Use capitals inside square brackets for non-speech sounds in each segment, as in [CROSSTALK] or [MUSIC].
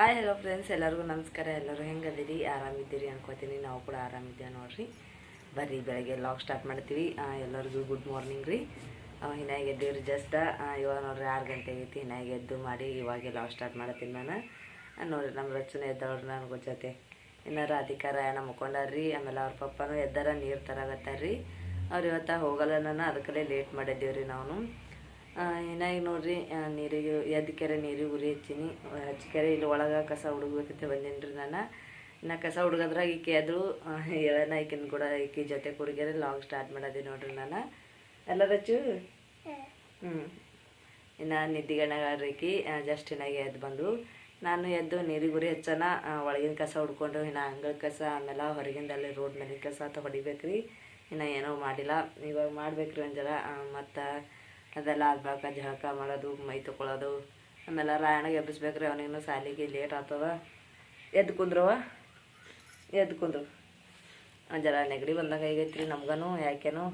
Hi hello friends ಎಲ್ಲರಿಗೂ ನಮಸ್ಕಾರ. ಎಲ್ಲರೂ ಹೆಂಗದಿರಿ? ಆರಾಮಿದ್ದೀರಿ ಅನ್ಕೋತೀನಿ. ನಾವು ಕೂಡ ಆರಾಮಿದ್ದೀವಿ ನೋಡ್ರಿ. ಬರ್ರಿ, ಬೆಳಗ್ಗೆ ಲಾಗ್ ಸ್ಟಾರ್ಟ್ ಮಾಡ್ತೀವಿ. ಎಲ್ಲರಿಗೂ ಗುಡ್ ಮಾರ್ನಿಂಗ್ ರೀ. ಹಿನಾಗ ಎದ್ದೀವ್ರಿ ಜಸ್ಟ್ ಇವಾಗ ನೋಡ್ರಿ ಆರು ಗಂಟೆ ಆಗೈತಿ. ಹಿನಾಗ ಎದ್ದು ಮಾಡಿ ಇವಾಗೆ ಲಾಗ್ ಸ್ಟಾರ್ಟ್ ಮಾಡ್ತೀನಿ ನಾನು. ನೋಡ್ರಿ ನಮ್ಮ ರಚನೆ ಎದ್ದವ್ರು ನನಗೆ ಜೊತೆ. ಅಧಿಕಾರ ಏನ ಮುಕೊಂಡಾರ್ರಿ ಆಮೇಲೆ ಅವ್ರ ಪಪ್ಪನೂ ಎದ್ದಾರ, ನೀರು ತರಾಗತ್ತಾರ್ರಿ ಅವ್ರು ಇವತ್ತ ಹೋಗಲ್ಲ ನಾನು. ಅದಕ್ಕಲ್ಲೇ ಲೇಟ್ ಮಾಡಿದ್ದೀವ್ರಿ ನಾವು. ಏನಾಗಿ ನೋಡ್ರಿ ನೀರಿಗೆ ಎದ್ದು ಕೆರೆ ನೀರಿಗೆ ಉರಿ ಹಚ್ಚೀನಿ. ಹಚ್ಚಿ ಕೆರೆ ಇಲ್ಲಿ ಒಳಗೆ ಕಸ ಹುಡುಗಬೇಕಂತ ಬಂದೀನಿ ರೀ ನಾನು. ಇನ್ನು ಕಸ ಹುಡುಗದ್ರಾಗ ಈಕೆ ಎದ್ರು ಹೇಳೋಣ ಈಕಿನ ಕೂಡ ಈಕಿ ಜೊತೆ ಕುಡಿಗೆರೆ ಲಾಂಗ್ ಸ್ಟಾರ್ಟ್ ಮಾಡೋದಿ ನೋಡ್ರಿ ನಾನು. ಎಲ್ಲ ರಚ್ಚು ಹ್ಞೂ ಇನ್ನು ನಿದ್ದಿಗಣ್ಣಗಾಡ್ರಿಕಿ ಜಸ್ಟ್ ಇನ್ನಾಗೆ ಎದ್ದು ಬಂದು ನಾನು ಎದ್ದು ನೀರಿಗೆ ಉರಿ ಹಚ್ಚನ ಒಳಗಿನ ಕಸ ಹುಡ್ಕೊಂಡು ಇನ್ನು ಅಂಗಳ ಕಸ ಆಮೇಲೆ ಹೊರಗಿಂದ ಅಲ್ಲಿ ರೋಡ್ ಮೇಲೆ ಕಸ ಅಂತ ಹೊಡಿಬೇಕ್ರಿ ಇನ್ನು ಏನೋ ಮಾಡಿಲ್ಲ. ಇವಾಗ ಮಾಡ್ಬೇಕ್ರಿ ಒಂದು ಜರ ಮತ್ತು ಅದೆಲ್ಲ ಆದ್ಬಾಕ ಜಳಕ ಮಾಡೋದು, ಮೈ ತೊಗೊಳೋದು ಆಮೇಲೆ ರಾಯಣಗೆ ಎಬ್ಬಿಸ್ಬೇಕ್ರಿ ಅವನಿಗೂ ಸಾಲಿಗೆ ಲೇಟ್ ಆಗ್ತದ. ಎದ್ದು ಕುಂದ್ರವ ಎದ್ದು ಕುಂದ್ರು. ಜರ ನೆಗಡಿ ಬಂದಾಗ ಹೇಗೈತ್ರಿ ನಮ್ಗನು ಯಾಕೆನೋ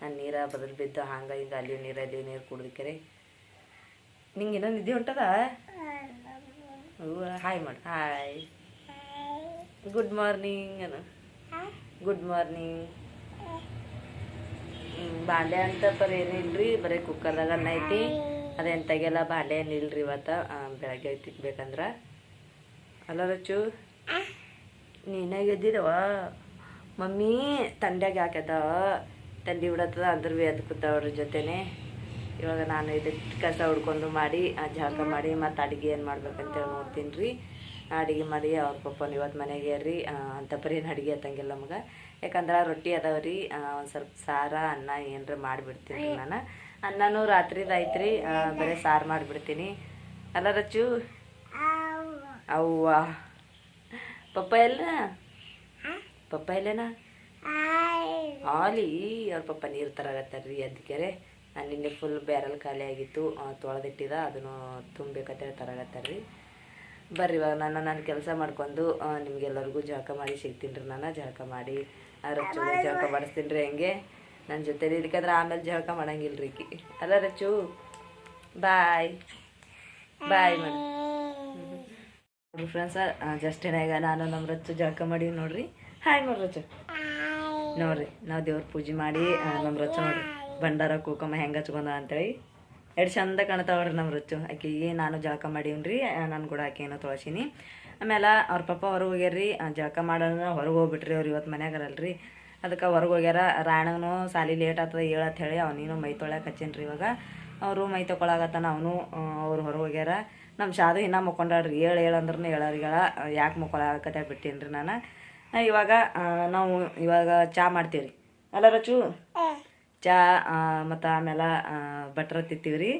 ನಾನು ನೀರ ಬದಲು ಬಿದ್ದು ಹಂಗೆ ಹಿಂಗೆ ಅಲ್ಲಿ ನೀರು ಅಲ್ಲಿ ನೀರು ಕುಡ್ದಿಕ್ಕರಿ ನಿಂಗೆ ಇನ್ನೂ ನಿದ್ದೆ ಹೊಂಟದ ಹಾಯ್ ಮಾಡಿ, hi. Good morning Anu. Good morning ಬಾಂಡೆ ಅಂತ ಬರೀ ಏನಿಲ್ರಿ? ಬರೀ ಕುಕ್ಕರ್ದಾಗ ಅನ್ನ ಐತಿ. ಬಾಳೆ ಬಾಂಡೆ ಏನಿಲ್ರಿ ಇವತ್ತು? ಬೆಳಗ್ಗೆ ತಿಕ್ಬೇಕಂದ್ರ ಅಲ್ಲ ರಚ್ಚು. ನೀನಾಗ ಎದ್ದಿದವ? ಮಮ್ಮಿ ತಂಡ್ಯಾಗ ಹಾಕದ ತಂಡಿ ಬಿಡತ್ತದ ಅಂದ್ರೆ ಭೀ ಎದ್ದು ಕೂತಾವ್ರ ಜೊತೆನೆ. ಇವಾಗ ನಾನು ಇದು ಕಸ ಹುಡ್ಕೊಂಡು ಮಾಡಿ, ಆ ಜಳಕ ಮಾಡಿ ಮತ್ತು ಅಡುಗೆ ಏನು ಮಾಡ್ಬೇಕಂತೇಳಿ ನೋಡ್ತೀನಿ ರೀ ಅಡುಗೆ ಮಾಡಿ ಅವ್ರ ಪಪ್ಪನ ಇವತ್ತು ಮನೆಗೆ ರೀ ಅಂತ ಬರೀ ಏನು ಅಡುಗೆ ಹತ್ತಂಗಿಲ್ಲ ನಮಗೆ ಯಾಕಂದ್ರೆ ರೊಟ್ಟಿ ಅದಾವ ರೀ. ಒಂದು ಸ್ವಲ್ಪ ಸಾರ ಅನ್ನ ಏನರ ಮಾಡಿಬಿಡ್ತೀನಿ ನಾನು. ಅನ್ನನೂ ರಾತ್ರಿದು ಐತ್ರಿ ಬರೀ ಸಾರು ಮಾಡಿಬಿಡ್ತೀನಿ. ಅಲ್ಲ ರಚ್ಚು ಅವ್ವ. ಪಪ್ಪ ಎಲ್ಲ? ಪಪ್ಪ ಆಲಿ ಅವ್ರ ಪಪ್ಪ ನೀರು ತರಾಗತ್ತಾರ್ರಿ ಅದಕ್ಕೆ ನಾನು ನಿನ್ನೆ ಫುಲ್ ಬ್ಯಾರಲ್ ಖಾಲಿ ಆಗಿತ್ತು. ತೊಳೆದಿಟ್ಟಿದ. ಅದನ್ನು ತುಂಬಬೇಕಂತೇಳಿ ತರಾಗತ್ತಾರ್ರಿ ಬರ್ರಿ ಇವಾಗ ನಾನು ನಾನು ಕೆಲಸ ಮಾಡ್ಕೊಂಡು ನಿಮಗೆಲ್ಲರಿಗೂ ಜಳಕ ಮಾಡಿ ಸಿಗ್ತೀನಿ ರೀ ನಾನು. ಜಳಕ ಮಾಡಿ ರಚ್ಚು ಜಳಕ ಮಾಡಿಸ್ತೀನಿ ರೀ ಹಂಗೆ. ನನ್ನ ಜೊತೆ ಇರ್ಕಂದ್ರೆ ಆಮೇಲೆ ಜಳಕ ಮಾಡಂಗಿಲ್ಲ ರೀ ಅಲ್ಲ ರಚ್ಚು ಬಾಯ್ ಬಾಯ್ ಮಾಡಿ ಫ್ರೆಂಡ್ಸ ಜಸ್ಟ್ ಏನಾಗ ನಾನು ನಮ್ಮ ರಚ್ಚು ಜಳಕ ಮಾಡೀವಿ ನೋಡ್ರಿ. ಹಾಯ್ ನೋಡ್ರಿ ರಚ್ಚು. ನೋಡ್ರಿ, ನಾವು ದೇವ್ರ ಪೂಜೆ ಮಾಡಿ ನಮ್ಮ ರಚ್ಚು ನೋಡ್ರಿ. ಭಂಡಾರ ಕುಕುಮ ಹೆಂಗೆ ಹಚ್ಕೊಂಡ ಅಂತೇಳಿ. ಎರಡು ಚಂದ ಕಾಣ್ತಾವ್ರಿ ನಮ್ಮ ರಚ್ಚು. ಆಕೆ ನಾನು ಜಳಕ ರೀ ನಾನು ಕೂಡ ಆಕೆ ಏನೋ ತೊಳಸೀನಿ. ಆಮೇಲೆ ಅವ್ರ ಪಪ್ಪ ಹೊರಗೆ ಹೋಗ್ಯಾರ್ರಿ ಜಳಕ ಮಾಡೋಣ ಹೊರಗೆ ಹೋಗ್ಬಿಟ್ರಿ ಅವ್ರು ಇವತ್ತು ಮನ್ಯಾಗರಲ್ರಿ. ಅದಕ್ಕೆ ಹೊರಗೆ ಹೋಗ್ಯಾರ ರಾಯಣಗನು ಸಾಲಿ ಲೇಟ್ ಆಗ್ತದೆ ಹೇಳತ್ ಹೇಳಿ ಅವನೇನು ಮೈ ತೊಳ್ಯಾಕ ಹಚ್ಚೇನ್ರಿ ಇವಾಗ. ಅವರು ಮೈ ತೊಗೊಳಗತ್ತಾನ ಅವನು ಅವ್ರು ಹೊರಗೆ ಹೋಗ್ಯಾರ. ನಮ್ಮ ಶಾದು ಇನ್ನೂ ಮುಕ್ಕೊಂಡಾಡ್ರಿ ಹೇಳು ಹೇಳು ಅಂದ್ರೂ ಹೇಳೋರಿಗಳ ಯಾಕೆ ಮುಕ್ಕೊಳಕತ್ತ ಬಿಟ್ಟೇನ್ರಿ ನಾನು. ಇವಾಗ ನಾವು ಇವಾಗ ಚಾ ಮಾಡ್ತೀವ್ರಿ. ಅಲ್ಲ ರಚು? ಚಾ ಮತ್ತು ಆಮೇಲೆ ಬಟ್ರ ತಿತ್ತೀವ್ರಿ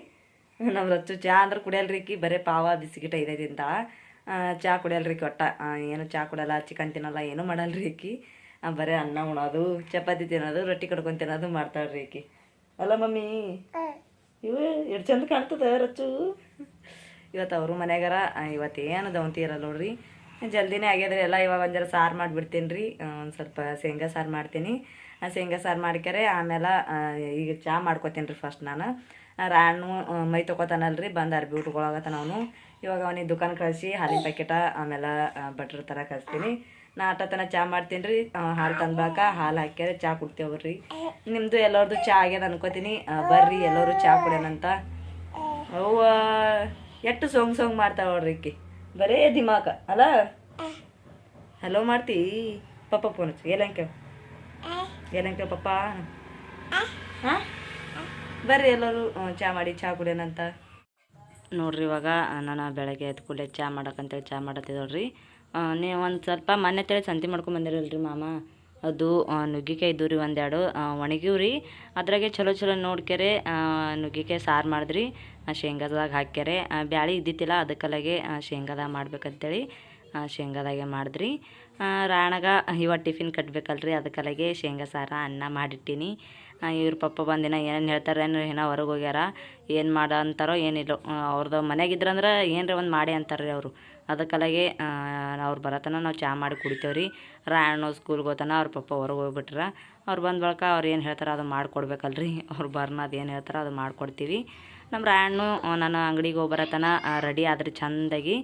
ರೀ ನಮ್ಮ ರಚ್ಚು ಚಾ ಅಂದ್ರೆ ಕುಡಿಯಲ್ರಿ ಈಕಿ ಬರೀ ಪಾವ ಬಿಸ್ಕಿಟ್ ಇದೆ ತಿಂತಾಳ. ಆ, ಚಾ ರೀ ಕೊಟ್ಟ. ಏನು ಚಾ ಕುಡಿಯಲ್ಲ ಚಿಕನ್ ತಿನ್ನಲ್ಲ ಏನೂ ಮಾಡಲ್ರಿ ಈಕಿ? ಆ, ಬರೀ ಅನ್ನ ಉಣೋದು ಚಪಾತಿ ತಿನ್ನೋದು ರೊಟ್ಟಿ ಕಡ್ಕೊಂಡು ತಿನ್ನೋದು ಮಾಡ್ತಾಳ್ರಿ ಈಕಿ. ಅಲ್ಲ ಮಮ್ಮಿ ಇವು ಎಷ್ಟು ಚಂದ ಕಾಣ್ತದ ರಚ್ಚು? ಇವತ್ತು ಅವರು ಮನ್ಯಾಗಾರ ಇವತ್ತು ಏನು ದವಂತಿ ಇರಲ್ಲ ನೋಡ್ರಿ. ಜಲ್ದಿನೇ ಆಗ್ಯದ್ರಿ ಎಲ್ಲ ಇವಾಗ ಒಂದು ಜರ ಸಾರು ಮಾಡಿಬಿಡ್ತೀನಿ ರೀ ಒಂದು ಸ್ವಲ್ಪ ಶೇಂಗಾ ಸಾರು ಮಾಡ್ತೀನಿ. ಶೇಂಗಾ ಸಾರು ಮಾಡ್ಕ್ಯಾರೆ ಆಮೇಲೆ ಈಗ ಚಾ ಮಾಡ್ಕೊತೀನಿ ರೀ ಫಸ್ಟ್ ನಾನು ರಾಣು ಮೈ ತೊಗೋತಾನಲ್ರಿ ಬಂದು ಅರ್ಬಿ ಉಟ್ಕೊಳಗತ್ತಾನ ಅವನು. ಇವಾಗ ಅವನಿಗೆ ದುಕಾನ್ ಕಳಿಸಿ, ಹಾಲಿನ ಪ್ಯಾಕೆಟ ಆಮೇಲೆ ಬಟ್ರ್ ಥರ ಕಳಿಸ್ತೀನಿ. ನಾ ಆಟತನ ಚಾ ಮಾಡ್ತೀನಿ ರೀ ಹಾಲು ತಂದ್ಬಾಕ, ಹಾಲು ಹಾಕ್ಯಾರ ಚಾ ಕುಡ್ತೇವ್ರಿ. ನಿಮ್ಮದು ಎಲ್ಲರದು ಚಾ ಆಗ್ಯದ ಅನ್ಕೋತೀನಿ. ಬರ್ರಿ, ಎಲ್ಲರೂ ಚಾ ಕುಡ್ಯಾನಂತ. ಅವ್ವ, ಎಷ್ಟು ಸೋಂಗ್ ಸೋಂಗ್ ಮಾಡ್ತಾವ ನೋಡ್ರಿ ಬರೇ ದಿಮಾಕ ಅಲ್ಲ ಹಲೋ ಮಾಡ್ತಿ? ಪಪ್ಪ ಫೋನ್ ಹಚ್ಚಿ. ಏಲಂಕೆ ಎಲ್ಲಂಕೆ ಪಪ್ಪ? ಹಾಂ? ಬರ್ರಿ ಎಲ್ಲರೂ ಚಾ ಮಾಡಿ, ಚಾ ಕುಡಿಯೋಣಂತ ನೋಡ್ರಿ ಇವಾಗ ನಾನು ಬೆಳಗ್ಗೆ ಎದ್ದು ಕೂಡಲೇ ಚಾ ಮಾಡಕ್ಕಂತೇಳಿ ಚಾ ಮಾಡತ್ತಿದ್ದೋಳ್ರಿ. ನೀವು ಒಂದು ಸ್ವಲ್ಪ ಮೊನ್ನೆ ತೇಳಿ ಸಂತಿ ಮಾಡ್ಕೊಂಡ್ ಬಂದಿರಲ್ರಿ ಮಾಮ. ಅದು ನುಗ್ಗಿಕಾಯಿ ಇದ್ದು ರೀ ಒಂದೆರಡು. ಒಣಗಿವ್ ರೀ ಅದ್ರಾಗೆ ಚಲೋ ಚಲೋ ನೋಡ್ಕೆರೆ ನುಗ್ಗಿಕಾಯಿ ಸಾರು ಮಾಡಿದ್ರಿ. ಶೇಂಗಾದಾಗ ಹಾಕ್ಯಾರೆ ಬ್ಯಾಳಿ ಇದ್ದಿತ್ತಿಲ್ಲ ಅದಕ್ಕಲಾಗೆ ಆ, ಶೇಂಗಾದಾಗ ಮಾಡ್ಬೇಕಂತೇಳಿ ಶೇಂಗಾದಾಗೆ ಮಾಡಿದ್ರಿ. ರಾಣಗ ಇವಾಗ ಟಿಫಿನ್ ಕಟ್ಟಬೇಕಲ್ರಿ ಅದಕ್ಕಲಾಗೆ ಶೇಂಗಾ ಸಾರ, ಅನ್ನ ಮಾಡಿಟ್ಟಿನಿ. ಇವ್ರ ಪಪ್ಪ ಬಂದಿನ ಏನೇನು ಹೇಳ್ತಾರೆ ಏನೋ ಹೊರಗೆ ಹೋಗ್ಯಾರ. ಏನು ಮಾಡ ಅಂತಾರೋ ಏನಿಲ್ಲೋ ಅವ್ರದ್ದು ಮನೆಗಿದ್ರಂದ್ರೆ ಏನರ ಒಂದು ಮಾಡಿ ಅಂತಾರೆ ಅವರು. ಅದಕ್ಕಲಾಗೆ ಅವ್ರು ಬರತನ ನಾವು ಚಾ ಮಾಡಿ ಕುಡಿತೇವೆ ರೀ ರಾಯಣ್ಣ ಸ್ಕೂಲ್ಗೆ ಹೋತಾನ ಅವ್ರ ಪಪ್ಪ ಹೊರಗೆ ಹೋಗ್ಬಿಟ್ರ. ಅವ್ರು ಬಂದ ಬಳಿಕ ಅವ್ರು ಏನು ಹೇಳ್ತಾರೆ ಅದು ಮಾಡಿಕೊಡ್ಬೇಕಲ್ರಿ. ಅವ್ರು ಬರ್ನ ಅದು ಏನು ಹೇಳ್ತಾರೆ ಅದು ಮಾಡಿಕೊಡ್ತೀವಿ. ನಮ್ಮ ರಾಯಣ್ಣು ನಾನು ಅಂಗಡಿಗೆ ಹೋಗಿ ಬರತನ ರೆಡಿ ಆದ್ರೆ ಚಂದಾಗಿ.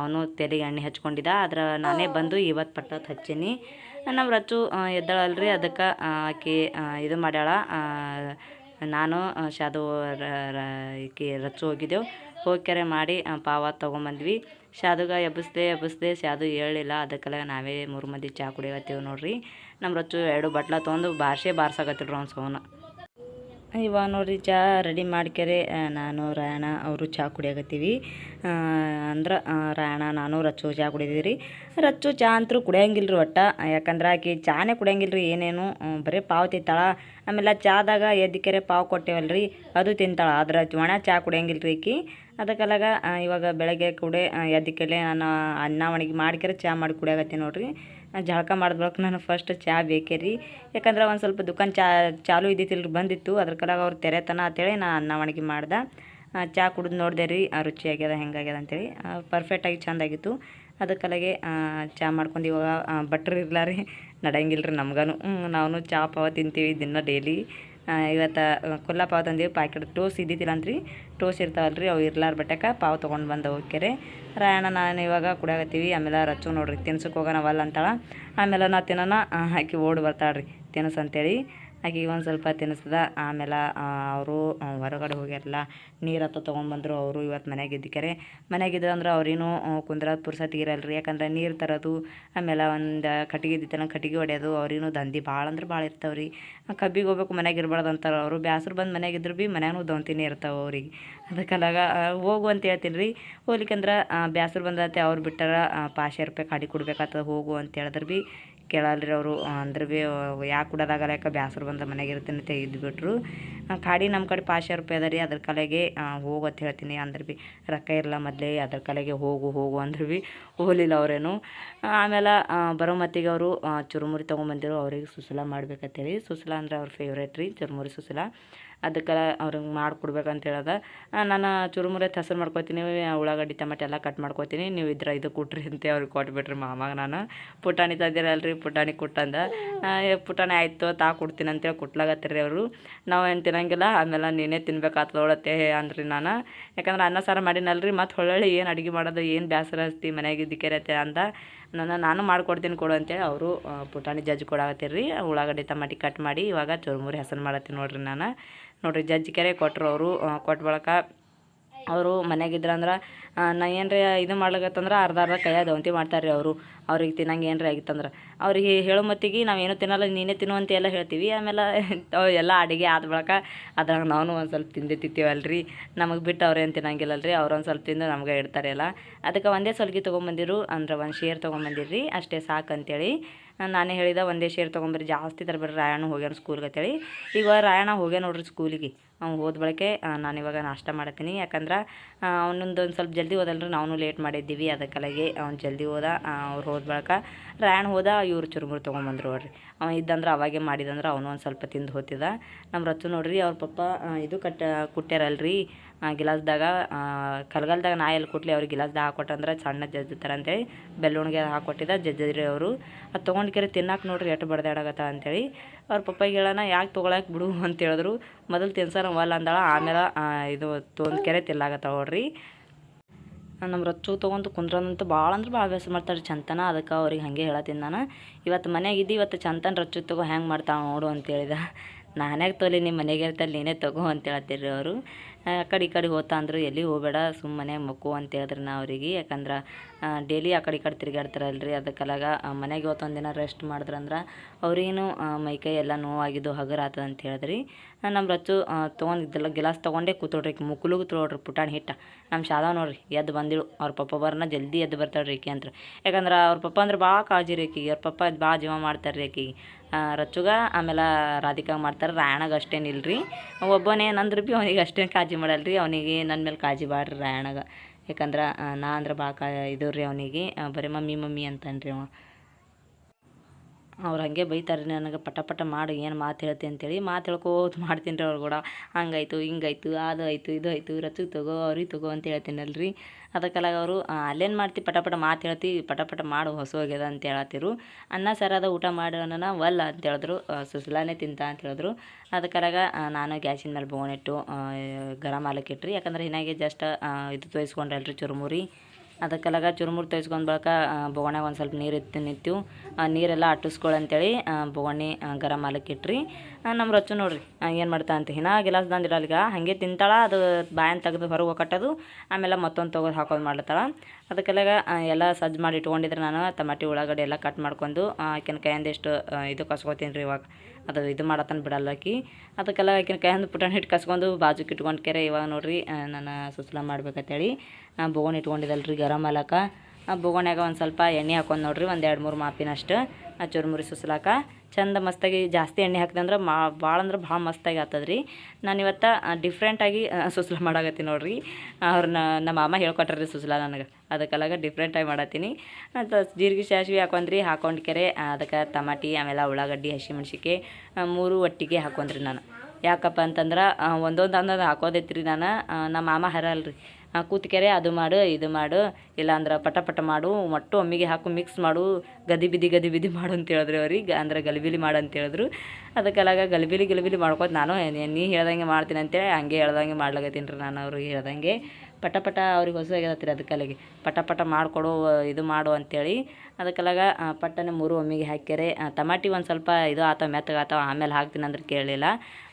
ಅವನು ತೆಲಿಗೆ ಎಣ್ಣೆ ಹಚ್ಕೊಂಡಿದ್ದ. ಆದ್ರೆ ನಾನೇ ಬಂದು ಇವತ್ತು ಪಟ್ಟತ್ ಹಚ್ಚೀನಿ. ನಮ್ಮ ರಚ್ಚು ಎದ್ದಳಲ್ರಿ, ಅದಕ್ಕೆ ಆಕೆ ಇದು ಮಾಡ್ಯಾಳ. ನಾನು ಶಾದು, ರ- ರಚ್ಚು ಹೋಗಿದ್ದೆವು. ಹೋಗ್ಯಾರೆ ಮಾಡಿ ಪಾವ ತೊಗೊಂಬಂದ್ವಿ. ಶಾದುಗ ಎಬ್ಬಿಸ್ದೆ ಎಬ್ಬಿಸ್ದೆ ಶಾದು ಹೇಳಿಲ್ಲ. ಅದಕ್ಕೆಲ್ಲ ನಾವೇ ಮೂರು ಮಂದಿ ಚಹಾ ಕುಡಿಯತ್ತೀವಿ ನೋಡ್ರಿ. ನಮ್ಮ ರಚ್ಚು ಎರಡು ಬಟ್ಲ ತೊಗೊಂಡು ಬಾರ್ಸೆ ಬಾರ್ಸಾಕತ್ತಿಡ್ರು ಅವ್ನು ಸೋನ. ಇವಾಗ ನೋಡಿರಿ ಚಹಾ ರೆಡಿ ಮಾಡ್ಕ್ಯಾರೆ. ನಾನು ರಾಯಣ ಅವರು ಚಹಾ ಕುಡಿಯಾಕತ್ತೀವಿ. ಅಂದ್ರೆ ರಾಯಣ ನಾನು ರಚ್ಚು ಚಹಾ ಕುಡಿದೀವಿ ರೀ ರಚ್ಚು ಚಹಾ ಅಂತೂ ಕುಡಿಯಂಗಿಲ್ಲ ರೀ ಒಟ್ಟು. ಯಾಕಂದ್ರೆ ಆಕೆ ಚಹಾನೇ ಕುಡಿಯಂಗಿಲ್ಲ ರೀ ಏನೇನು ಬರೀ ಪಾವ್ ತಿಂತಾಳೆ. ಆಮೇಲೆ ಚಹಾದಾಗ ಎದ್ದಿಕೆರೆ ಪಾವ್ ಕೊಟ್ಟೇವಲ್ರಿ, ಅದು ತಿಂತಾಳ. ಆದ್ರೆ ಒಣ ಚಹಾ ಕುಡಿಯಂಗಿಲ್ಲ ರೀ ಅದಕ್ಕೆಲ್ಲಾಗ ಇವಾಗ ಬೆಳಗ್ಗೆ ಕುಡೆ ಎದ್ದಿಕೆಲೆ ನಾನು ಅನ್ನ ಒಣಗಿ ಮಾಡ್ಕ್ಯಾರೆ ಚಹಾ ಮಾಡಿ ಕುಡಿಯಾಕತ್ತೀನಿ ನೋಡ್ರಿ. ಜಳಕ ಮಾಡಿದ ಬಳಿಕ ನಾನು ಫಸ್ಟ್ ಚಹಾ ಬೇಕೇ ರೀ. ಯಾಕಂದ್ರೆ ಒಂದು ಸ್ವಲ್ಪ ದುಕಾನ್ ಚಾ, ಚಾಲು ಇದ್ದಿತ್ತಿಲ್ರಿ, ಬಂದಿತ್ತು. ಅದ್ರ ಕಲಾಗ ಅವ್ರು ತೆರೆತನ ಅಂತೇಳಿ ನಾನು ಅನ್ನ ಒಣಗಿ ಮಾಡ್ದೆ. ಚಹಾ ಕುಡಿದು ನೋಡಿದೆ ರೀ ರುಚಿ ಆಗ್ಯದ ಹೆಂಗಾಗ್ಯದ ಅಂತೇಳಿ ಪರ್ಫೆಕ್ಟಾಗಿ ಚಂದಾಗಿತ್ತು ಅದಕ್ಕಲಾಗೆ ಚಹಾ ಮಾಡ್ಕೊಂಡು ಇವಾಗ ಬಟ್ರ್ ಇರಲ್ಲ ರೀ ನಡಂಗಿಲ್ಲ ರೀ ನಮ್ಗೂ ನಾವು ಚಹಾ ಪಾವ ತಿಂತೀವಿ ದಿನ ಡೈಲಿ ಇವತ್ತು ಕುಲ್ಲ ಪಾವ್ ತಂದೀವಿ ಪ್ಯಾಕೆಟ್ ಟೋಸ್ ಇದ್ದಿದ್ದಿಲ್ಲ ಟೋಸ್ ರೀ ಅವು ಇರ್ಲಾರ ಬಟ್ಟಕ, ಪಾವ್ ತೊಗೊಂಡು ಬಂದು ಹೋಗ್ಯಾರೆ ರಾಯಣ್ಣ, ನಾನು ಇವಾಗ ಕುಡಿಯಾಗತ್ತೀವಿ ಆಮೇಲೆ ರಚ್ಚು ನೋಡ್ರಿ ತಿನ್ಸಕ್ಕೆ ಹೋಗೋಣ ಅವಲ್ಲ ಅಂತಾಳ. ಆಮೇಲೆ ನಾ ತಿನ್ನೋಣ ಹಾಕಿ ಓಡಿ ರೀ ತಿನ್ಸು ಅಂತೇಳಿ ಆಕಿಗೆ ಒಂದು ಸ್ವಲ್ಪ ತಿನ್ನಿಸ್ದ ಆಮೇಲೆ ಅವರು ಹೊರಗಡೆ ಹೋಗ್ಯಾರಲ್ಲ, ನೀರು ಹತ್ತ ತೊಗೊಂಬಂದ್ರು ಅವರು ಇವತ್ತು ಮನೆಗೆ ಇದ್ದಿಕ್ಯಾರೆ ಮನೆಗಿದ್ರು ಅಂದ್ರೆ ಅವ್ರೇನು ಕುಂದ್ರದು ಪುರ್ಸತಿ ರೀ ಯಾಕಂದ್ರೆ ನೀರು ತರೋದು, ಆಮೇಲೆ ಒಂದು ಕಟ್ಟಿಗೆ ಇದ್ದಿತ್ತಲ್ಲ, ಕಟ್ಟಿಗೆ ಹೊಡೆಯೋದು ಅವ್ರೇನು ದಂಧೆ ಭಾಳ ಅಂದ್ರೆ ಭಾಳ ಇರ್ತಾವೆ ರೀ ಕಬ್ಬಿಗೆ ಹೋಗ್ಬೇಕು ಮನೆಗೆ ಇರ್ಬಾರ್ದು ಅಂತಾರೆ ಅವರು. ಬ್ಯಾಸರು ಬಂದು ಮನೆಗೆ ಇದ್ರು ಭೀ ಮನ್ಯಾಗೂ ದೊಂತಿನೇ ಇರ್ತಾವೆ ಅವ್ರಿಗೆ. ಅದಕ್ಕಲ್ಲಾಗ ಹೋಗು ಅಂತ ಹೇಳ್ತೀನಿ ರೀ ಹೋಗ್ಲಿಕ್ಕಂದ್ರೆ ಬ್ಯಾಸರು ಬಂದತ್ತೆ ಅವ್ರು ಬಿಟ್ಟಾರ ಪಾಶೆ ರೂಪಾಯಿ ಕಾಡಿ ಕೊಡ್ಬೇಕಾಗ್ತದೆ ಹೋಗು ಅಂತ ಹೇಳಿದ್ರೆ ಭೀ ಕೇಳಲ್ರಿ ಅವರು. ಅಂದ್ರೆ ಭೀ ಯಾಕೆ ಕೊಡೋದಾಗಲ್ಲ ಯಾಕೆ ಬ್ಯಾಸ್ರು ಬಂದ ಮನೆಗೆ ಇರ್ತೀನಿ ಆ, ಕಾಡಿ ನಮ್ಮ ಕಡೆ ಪಾಶೆ ರೂಪಾಯಿ ಅದ ರೀ ಅದ್ರ ಕಲೆಗೆ ಹೋಗು ಅಂತ ಹೇಳ್ತೀನಿ ಅಂದ್ರೆ ಭೀ ರೊಕ್ಕ ಇರಲ್ಲ ಮೊದಲೇ ಅದ್ರ ಕಲೆಗೆ ಹೋಗು ಹೋಗು ಅಂದ್ರೆ ಭೀ ಹೋಗಲಿಲ್ಲ ಅವರೇನು. ಆಮೇಲೆ ಬರೋ ಮತ್ತಿಗೆ ಅವರು ಚುರುಮುರಿ ತೊಗೊಂಬಂದಿರು ಅವ್ರಿಗೆ ಸುಸಲ ಮಾಡ್ಬೇಕಂತೇಳಿ. ಸುಸಲ ಅಂದ್ರೆ ಅವ್ರ ಫೇವ್ರೇಟ್ ರೀ ಚುರುಮುರಿ ಸುಸಲ. ಅದಕ್ಕೆ ಅವ್ರಿಗೆ ಮಾಡಿಕೊಡ್ಬೇಕಂತ ಹೇಳೋದ. ನಾನು ಚುರುಮುರಿ ಹೆಸ್ರು ಮಾಡ್ಕೊತೀನಿ, ಉಳ್ಳಾಗಡ್ಡಿ, ಟಮಾಟೆ ಎಲ್ಲ ಕಟ್ ಮಾಡ್ಕೊತೀನಿ. ನೀವು ಇದ್ರ ಇದು ಕೊಟ್ರಿ ಅಂತ ಅವ್ರಿಗೆ ಕೊಟ್ಬಿಟ್ರಿ ಮಾಮಾಗ ನಾನು. ಪುಟಾಣಿ ತಂದಿರಲ್ರಿ, ಪುಟಾಣಿ ಕೊಟ್ಟಂದ. ಪುಟಾಣಿ ಆಯಿತು, ತಾ ಕೊಡ್ತೀನಿ ಅಂತೇಳಿ ಕೊಟ್ಲಾಗತ್ತಿರಿ ಅವರು. ನಾವೇನು ತಿನ್ನಂಗಿಲ್ಲ, ಆಮೇಲೆ ನೀನೇ ತಿನ್ಬೇಕಾಗ್ತದೊಳತ್ತೆ ಅಂದ್ರಿ ನಾನು. ಯಾಕಂದ್ರೆ ಅನ್ನ ಸಾರು ಮಾಡಿನಲ್ರಿ, ಮತ್ತು ಹೊಳ್ಳಿ ಏನು ಅಡುಗೆ ಮಾಡೋದು, ಏನು ಬೇಸರ ಹಚ್ತಿ ಮನೆಗೆ ಇದಕ್ಕೆರತ್ತೆ ಅಂದ. ನಾನು ನಾನು ಮಾಡ್ಕೊಡ್ತೀನಿ ಕೊಡು ಅಂತೇಳಿ ಅವರು ಪುಟಾಣಿ ಜಜ್ಜಿ ಕೊಡಾಕತ್ತೀರಿ. ಉಳ್ಳಾಗಡ್ಡೆ ತಮಾಟಿ ಕಟ್ ಮಾಡಿ ಇವಾಗ ಚುರುಮುರಿ ಹೆಸರು ಮಾಡತ್ತೀನಿ ನೋಡ್ರಿ ನಾನು. ನೋಡ್ರಿ ಜಜ್ಜಿ ಕೆರೆ ಕೊಟ್ಟರು ಅವರು ಕೊಟ್ಟ ಬಳಕ ಅವರು ಮನೆಗಿದ್ರಂದ್ರೆ ನಾ ಏನರ ಇದು ಮಾಡ್ಲಿಕತ್ತಂದ್ರೆ ಅರ್ಧ ಅರ್ಧ ಕೈಯಾಗ ದವಂತಿ ಮಾಡ್ತಾರೆ ರೀ ಅವರು. ಅವ್ರಿಗೆ ತಿನ್ನಂಗೆ ಏನರ ಆಗಿತ್ತಂದ್ರೆ. ಅವ್ರಿಗೆ ಹೇಳೋ ಮತ್ತಿಗೆ ನಾವೇನು ತಿನ್ನಲ್ಲ, ನೀನೇ ತಿನ್ನು ಅಂತ ಎಲ್ಲ ಹೇಳ್ತೀವಿ. ಆಮೇಲೆ ಎಲ್ಲ ಅಡುಗೆ ಆದ ಬಳಕ ಅದ್ರಾಗ ನಾವು ಒಂದು ಸ್ವಲ್ಪ ತಿಂದೆ ತಿಂತೀವಲ್ರಿ. ನಮಗೆ ಬಿಟ್ಟು ಅವ್ರೇನು ತಿನ್ನಂಗಿಲ್ಲಲ್ರಿ. ಅವ್ರು ಒಂದು ಸ್ವಲ್ಪ ತಿಂದು ನಮ್ಗೆ ಇಡ್ತಾರೆ ಎಲ್ಲ. ಅದಕ್ಕೆ ಒಂದೇ ಸಲ್ಗಿ ತೊಗೊಂಬಂದಿರು ಅಂದ್ರೆ ಒಂದು ಶೇರ್ ತೊಗೊಂಬಂದಿರ್ರಿ. ಅಷ್ಟೇ ಸಾಕು ಅಂತೇಳಿ ನಾನೇ ಹೇಳಿದ ಒಂದೇ ಶೇರ್ ತೊಗೊಂಬರಿ ಜಾಸ್ತಿ ತರಬೇಡ್ರಿ ರಾಯಣ್ಣ ಹೋಗ್ಯಾನ ಸ್ಕೂಲ್ಗೆ ಅಂತೇಳಿ. ಈಗ ರಾಯಣ್ಣ ಹೋಗ್ಯಾನ ನೋಡ್ರಿ ಸ್ಕೂಲಿಗೆ ಅವ್ನು ಹೋದ ಬಳಕೆ ನಾನು ಇವಾಗ ನಾಷ್ಟ ಮಾಡತ್ತೀನಿ ಯಾಕಂದ್ರೆ ಅವನೊಂದು ಒಂದು ಸ್ವಲ್ಪ ಜಲ್ದಿ ಹೋದಲ್ರಿ ನಾವು ಲೇಟ್ ಮಾಡಿದ್ದೀವಿ. ಅದಕ್ಕಲಾಗಿ ಅವ್ನು ಜಲ್ದಿ ಹೋದ. ಅವ್ರು ಹೋದ ಬಳಕ ರಾಯಣ್ಣ ಹೋದ, ಇವ್ರು ಚುರುಮುರು ತೊಗೊಂಬಂದ್ರು ನೋಡ್ರಿ. ಅವ ಇದ್ದಂದ್ರೆ ಅವಾಗೆ ಮಾಡಿದಂದ್ರೆ ಅವನು ಒಂದು ಸ್ವಲ್ಪ ತಿಂದು ಹೋತಿದ. ನಮ್ಮ ರಚ್ಚು ನೋಡ್ರಿ, ಅವ್ರ ಪಪ್ಪ ಇದು ಕಟ್ಟ, ಕುಟ್ಟ್ಯಾರಲ್ರಿ. ಗಿಲಾಸ್ದಾಗ ಕಲ್ಗಲ್ದಾಗ ನಾ ಎಲ್ಲಿ ಕೊಟ್ಲಿ ಅವ್ರಿಗೆ ಗಿಲಾಸ್ದಾಗ ಹಾಕೊಟ್ಟಂದ್ರೆ ಸಣ್ಣ ಜಜ್ಜುತ್ತಾರೆ ಅಂತೇಳಿ ಬೆಳ್ಳುಣ್ಗೆ ಹಾಕೊಟ್ಟಿದ್ದ ಜಜ್ಜಿದ್ರಿ ಅವರು. ಅದು ಕೆರೆ ತಿನ್ನಕ್ಕೆ ನೋಡ್ರಿ ಎಷ್ಟು ಬಡ್ದಾಡಕತ್ತ ಅಂತೇಳಿ. ಅವ್ರ ಪಪ್ಪಾಗೆ ಹೇಳೋಣ, ಯಾಕೆ ತೊಗೊಳಕ್ಕೆ ಬಿಡು [LAUGHS] ಅಂತ ಹೇಳಿದ್ರು. ಮೊದಲು ತಿನ್ಸೋಣ ಒಲ್ಲ ಅಂದಾಳ, ಆಮೇಲೆ ಇದು ತೊಗೊಂಡು ಕೆರೆ ತಿನ್ಲಾಗತ್ತ ನೋಡ್ರಿ. ನಮ್ಮ ರಚ್ಚು ತೊಗೊಂಡು ಕುಂದ್ರಂತ ಭಾಳ ಅಂದ್ರೆ ಭಾಳ ಅಭ್ಯಾಸ ಮಾಡ್ತಾರೆ ಚಂತನ, ಅದಕ್ಕೆ ಅವ್ರಿಗೆ ಹಾಗೆ ಹೇಳತ್ತೀನಿ ನಾನು. ಇವತ್ತು ಮನೆಗೆ ಇದ್ದು, ಇವತ್ತು ಚಂತನ ರಚ್ಚು ತಗೋ ಹೆಂಗೆ ಮಾಡ್ತಾವೆ ನೋಡು ಅಂತೇಳಿದ. ನಾನೇ ತೋಲಿ ನಿಮ್ಮ ಮನೆಗೆ ಇರ್ತಲ್ಲಿ ನೀನೇ ತಗೋ ಅಂತ ಹೇಳ್ತೀರಿ ಅವರು. ಆ, ಕಡೆ ಈ ಕಡೆ ಹೋತಾ ಅಂದರು, ಎಲ್ಲಿ ಹೋಗಬೇಡ, ಸುಮ್ಮನೆ ಮಕ್ಕು ಅಂತ ಹೇಳಿದ್ರು ನಾ ಅವರಿಗೆ. ಯಾಕಂದ್ರೆ ಡೈಲಿ ಆ ಕಡೆ ಈ ಕಡೆ ತಿರುಗಾಡ್ತಾರಲ್ರಿ, ಅದಕ್ಕಲಾಗ ಮನೆಗೆ ಇವತ್ತೊಂದು ದಿನ ರೆಸ್ಟ್ ಮಾಡಿದ್ರಂದ್ರೆ ಅವ್ರೇನು ಮೈಕೈ ಎಲ್ಲ ನೋವಾಗಿದ್ದು ಹಗರ ಆತದ ಅಂತ ಹೇಳಿದ್ರಿ. ನಮ್ಮ ರಚ್ಚು ತೊಗೊಂಡಿದ್ದೆಲ್ಲ ಗಿಲಾಸ್ ತೊಗೊಂಡೇ ಕೂತೋಡ್ರಿ ಮುಕ್ಕುಲಿಗೆ ತೊಗೊಳ್ರಿ ಪುಟಾಣಿ ಹಿಟ್ಟ. ನಮ್ಮ ಶಾದಾ ನೋಡ್ರಿ, ಎದ್ದು ಬಂದಿಳು, ಅವ್ರ ಪಪ್ಪ ಬರ್ನ ಜಲ್ದಿ ಎದ್ದು ಬರ್ತಾಳ್ರಿ ಈಕೆ ಅಂತ ಯಾಕಂದ್ರೆ ಅವ್ರ ಪಪ್ಪ ಅಂದ್ರೆ ಭಾಳ ಕಾಳಜಿ ರೀ ಆಕಿಗೆ ಅವ್ರ ಪಪ್ಪ ಭಾಳ ಜೀವ ಮಾಡ್ತಾರೆ ರೀ ರಚ್ಚುಗ, ಆಮೇಲೆ ರಾಧಿಕಾ ಮಾಡ್ತಾರೆ. ರಾಯಣಗೆ ಅಷ್ಟೇನಿಲ್ಲ ರೀ ಒಬ್ಬನೇ ಏನಂದ್ರೆ ಭೀ ಅವನಿಗೆ ಅಷ್ಟೇನು ಕಾಳಜಿ ರೀ ಅವನಿಗೆ ನನ್ನ ಮೇಲೆ ಕಾಳಜಿ ಬಾಡ್ರಿ ರಾಯಣಗ. ಯಾಕಂದ್ರೆ ನಾ ಅಂದ್ರೆ ಭಾಳ ಕಾ ಇದು ರೀ ಅವನಿಗೆ ಬರೀ ಮಮ್ಮಿ ಮಮ್ಮಿ ಅಂತಾನೆ ರೀ ಅವ. ಅವ್ರು ಹಾಗೆ ಬೈತಾರೆ ರೀ ನನಗೆ ಪಟ ಪಟ ಮಾಡಿ, ಏನು ಮಾತು ಹೇಳ್ತಿ ಅಂತೇಳಿ ಮಾತು ಹೇಳ್ಕೋತ ಮಾಡ್ತೀನಿ ರೀ ಅವ್ರು ಕೂಡ. ಹಂಗಾಯ್ತು, ಹಿಂಗಾಯ್ತು, ಅದು ಆಯಿತು, ಇದು ಆಯಿತು ರಚು ತಗೋ, ಅವ್ರಿಗೆ ತಗೋ ಅಂತ ಹೇಳ್ತೀನಲ್ರಿ. ಅದಕ್ಕೆಲ್ಲ ಅವರು ಅಲ್ಲೇನು ಮಾಡ್ತಿ, ಪಟ ಪಟ ಮಾತು ಹೇಳ್ತಿ, ಪಟ ಪಟ ಮಾಡು, ಹೊಸ ಹೋಗ್ಯದ ಅಂತ ಹೇಳತ್ತಿರು ಅನ್ನ ಸರಾದ ಊಟ ಮಾಡೋಣ ವಲ್ಲ ಅಂತ ಹೇಳಿದ್ರು ಸುಸಲಾನೇ ತಿಂತ ಅಂತ ಹೇಳಿದ್ರು. ಅದಕ್ಕೆಲ್ಲ ನಾನು ಗ್ಯಾಸಿನ ಮೇಲೆ ಬೋನಿಟ್ಟು ಗರಂ ಹಾಲಕ್ಕೆ ಯಾಕಂದ್ರೆ ಹಿನಾಗೆ ಜಸ್ಟ್ ಇದು ತೋಯಿಸ್ಕೊಂಡ್ರಲ್ರಿ ಚುರುಮುರಿ. ಅದಕ್ಕೆಲ್ಲಾಗ ಚುರುಮುರು ತೆಗೆಸ್ಕೊಂಡ್ ಬಳಕ ಬೊಗಣೆಗೆ ಒಂದು ಸ್ವಲ್ಪ ನೀರು ಇತ್ತು ನಿಂತು ನೀರೆಲ್ಲ ಅಟ್ಟಿಸ್ಕೊಳ್ಳಂತೇಳಿ ಬೊಗಣೆ ಗರಂ ಹಾಲಕ್ಕೆ ಇಟ್ರಿ. ನಮ್ಮ ರೊಚ್ಚು ನೋಡ್ರಿ ಏನು ಮಾಡ್ತಾ ಅಂತ. ಗಿಲಾಸ್ ದಂದಿರ ಈಗ ಹಾಗೆ ತಿಂತಾಳ, ಅದು ಬಾಯನ್ ತೆಗೆದು ಹೊರಗೆ ಕಟ್ಟೋದು ಆಮೇಲೆ ಮತ್ತೊಂದು ತೊಗೊದು ಹಾಕೋದು ಮಾಡ್ಲತ್ತಾಳ. ಅದಕ್ಕೆಲ್ಲಾಗ ಎಲ್ಲ ಸಜ್ಜು ಮಾಡಿ ಇಟ್ಕೊಂಡಿದ್ರೆ ನಾನು, ತಮಾಟಿ ಉಳ್ಳಾಗಡ್ಡೆ ಎಲ್ಲ ಕಟ್ ಮಾಡ್ಕೊಂಡು ಆಕಿನ ಕೈಯಿಂದ ಎಷ್ಟು ಇದು ಕಸ್ಕೊತೀನಿ ರೀ ಇವಾಗ. ಅದು ಇದು ಮಾಡತ್ತನ ಬಿಡಲ್ಲ ಆಕಿ. ಅದಕ್ಕೆಲ್ಲ ಆಕಿನ ಕೈಯಿಂದ ಪುಟಾಣಿ ಹಿಟ್ಟು ಕಸ್ಕೊಂಡು ಬಾಜುಕ್ಕೆ ಇಟ್ಕೊಂಡು ಕೆರೆ ಇವಾಗ ನೋಡಿರಿ ನಾನು ಸುಸ್ಲ ಮಾಡ್ಬೇಕಂತೇಳಿ. ಬೋಗನ್ ಇಟ್ಕೊಂಡಿದ್ದಲ್ರಿ ಗರಂ ಆ ಬೋಗಣ್ಯಾಗ ಒಂದು ಸ್ವಲ್ಪ ಎಣ್ಣೆ ಹಾಕೊಂಡು ನೋಡ್ರಿ, ಒಂದು ಎರಡು ಮೂರು ಮಾಪಿನಷ್ಟು. ಆ ಚುರುಮುರಿ ಸುಸ್ಲಾಕ. ಚಂದ ಮಸ್ತಾಗಿ ಜಾಸ್ತಿ ಎಣ್ಣೆ ಹಾಕಿದೆ ಅಂದ್ರೆ ಮಾ ಭಾಳ ಅಂದ್ರೆ ಭಾಳ ಮಸ್ತಾಗಿ ಆಗ್ತದೆ ರೀ ನಾನು ಇವತ್ತು ಡಿಫ್ರೆಂಟಾಗಿ ಸುಸ್ಲ ಮಾಡಾಕತ್ತೀನಿ ನೋಡ್ರಿ. ಅವ್ರನ್ನ ನಮ್ಮ ಮಾಮ ಹೇಳ್ಕೊಟ್ರಿ ಸುಸ್ಲ ನನಗೆ. ಅದಕ್ಕೆಲ್ಲಾಗ ಡಿಫ್ರೆಂಟಾಗಿ ಮಾಡತ್ತೀನಿ ಅಂತ ಜೀರಿಗೆ ಸಾಸಿವೆ ಹಾಕೊಂಡ್ರಿ ಹಾಕೊಂಡು ಕೆರೆ ಅದಕ್ಕೆ ಟಮಾಟಿ ಆಮೇಲೆ ಉಳ್ಳಾಗಡ್ಡಿ ಹಸಿಮೆಣ್ಸಿಕೆ ಮೂರು ಒಟ್ಟಿಗೆ ಹಾಕೊಂಡ್ರಿ ನಾನು. ಯಾಕಪ್ಪ ಅಂತಂದ್ರೆ ಒಂದೊಂದು ಅನ್ನೋದು ಹಾಕೋದೈತ್ರಿ ನಾನು. ನಮ್ಮ ಮಾಮ ಹರಲ್ರಿ ಕೂತ್ಕೆರೆ ಅದು ಮಾಡು, ಇದು ಮಾಡು, ಇಲ್ಲಾಂದ್ರೆ ಪಟ ಪಟ ಮಾಡು, ಒಟ್ಟು ಒಮ್ಮಿಗೆ ಹಾಕು ಮಿಕ್ಸ್ ಮಾಡು, ಗದಿ ಬಿದಿ ಗದಿ ಬಿದಿ ಮಾಡು ಅಂತ ಹೇಳಿದ್ರು ಅವ್ರಿಗೆ, ಅಂದ್ರೆ ಗಲಿಬಿಲಿ ಮಾಡು ಅಂತ ಹೇಳಿದ್ರು. ಅದಕ್ಕೆಲ್ಲಾಗ ಗಲಿಬಿಲಿ ಗಲಿಬಿಲಿ ಮಾಡ್ಕೋತ ನಾನು ನೀ- ಹೇಳ್ದಂಗೆ ಮಾಡ್ತೀನಿ ಅಂತೇಳಿ ಹಂಗೆ ಹೇಳ್ದಂಗೆ ಮಾಡ್ಲಾಗತ್ತೀನಿ ರೀ ನಾನು ಅವ್ರಿಗೆ ಹೇಳ್ದಂಗೆ. ಪಟ ಪಟ ಅವ್ರಿಗೆ ಹೊಸ ಆಗ್ಯದತ್ರಿ ಅದಕ್ಕೆಲ್ಲಿಗೆ ಪಟ ಪಟ ಮಾಡಿಕೊಡು, ಇದು ಮಾಡು ಅಂತೇಳಿ ಅದಕ್ಕೆಲ್ಲಾಗ ಪಟ್ಟನೆ ಮೂರು ಒಮ್ಮಿಗೆ ಹಾಕ್ಯಾರೆ. ಟಮಾಟಿ ಒಂದು ಸ್ವಲ್ಪ ಇದು ಆತಾವ, ಮೆತ್ತಗೆ ಆತವ, ಆಮೇಲೆ ಹಾಕ್ತೀನಿ ಅಂದ್ರೆ ಕೇಳಲಿಲ್ಲ.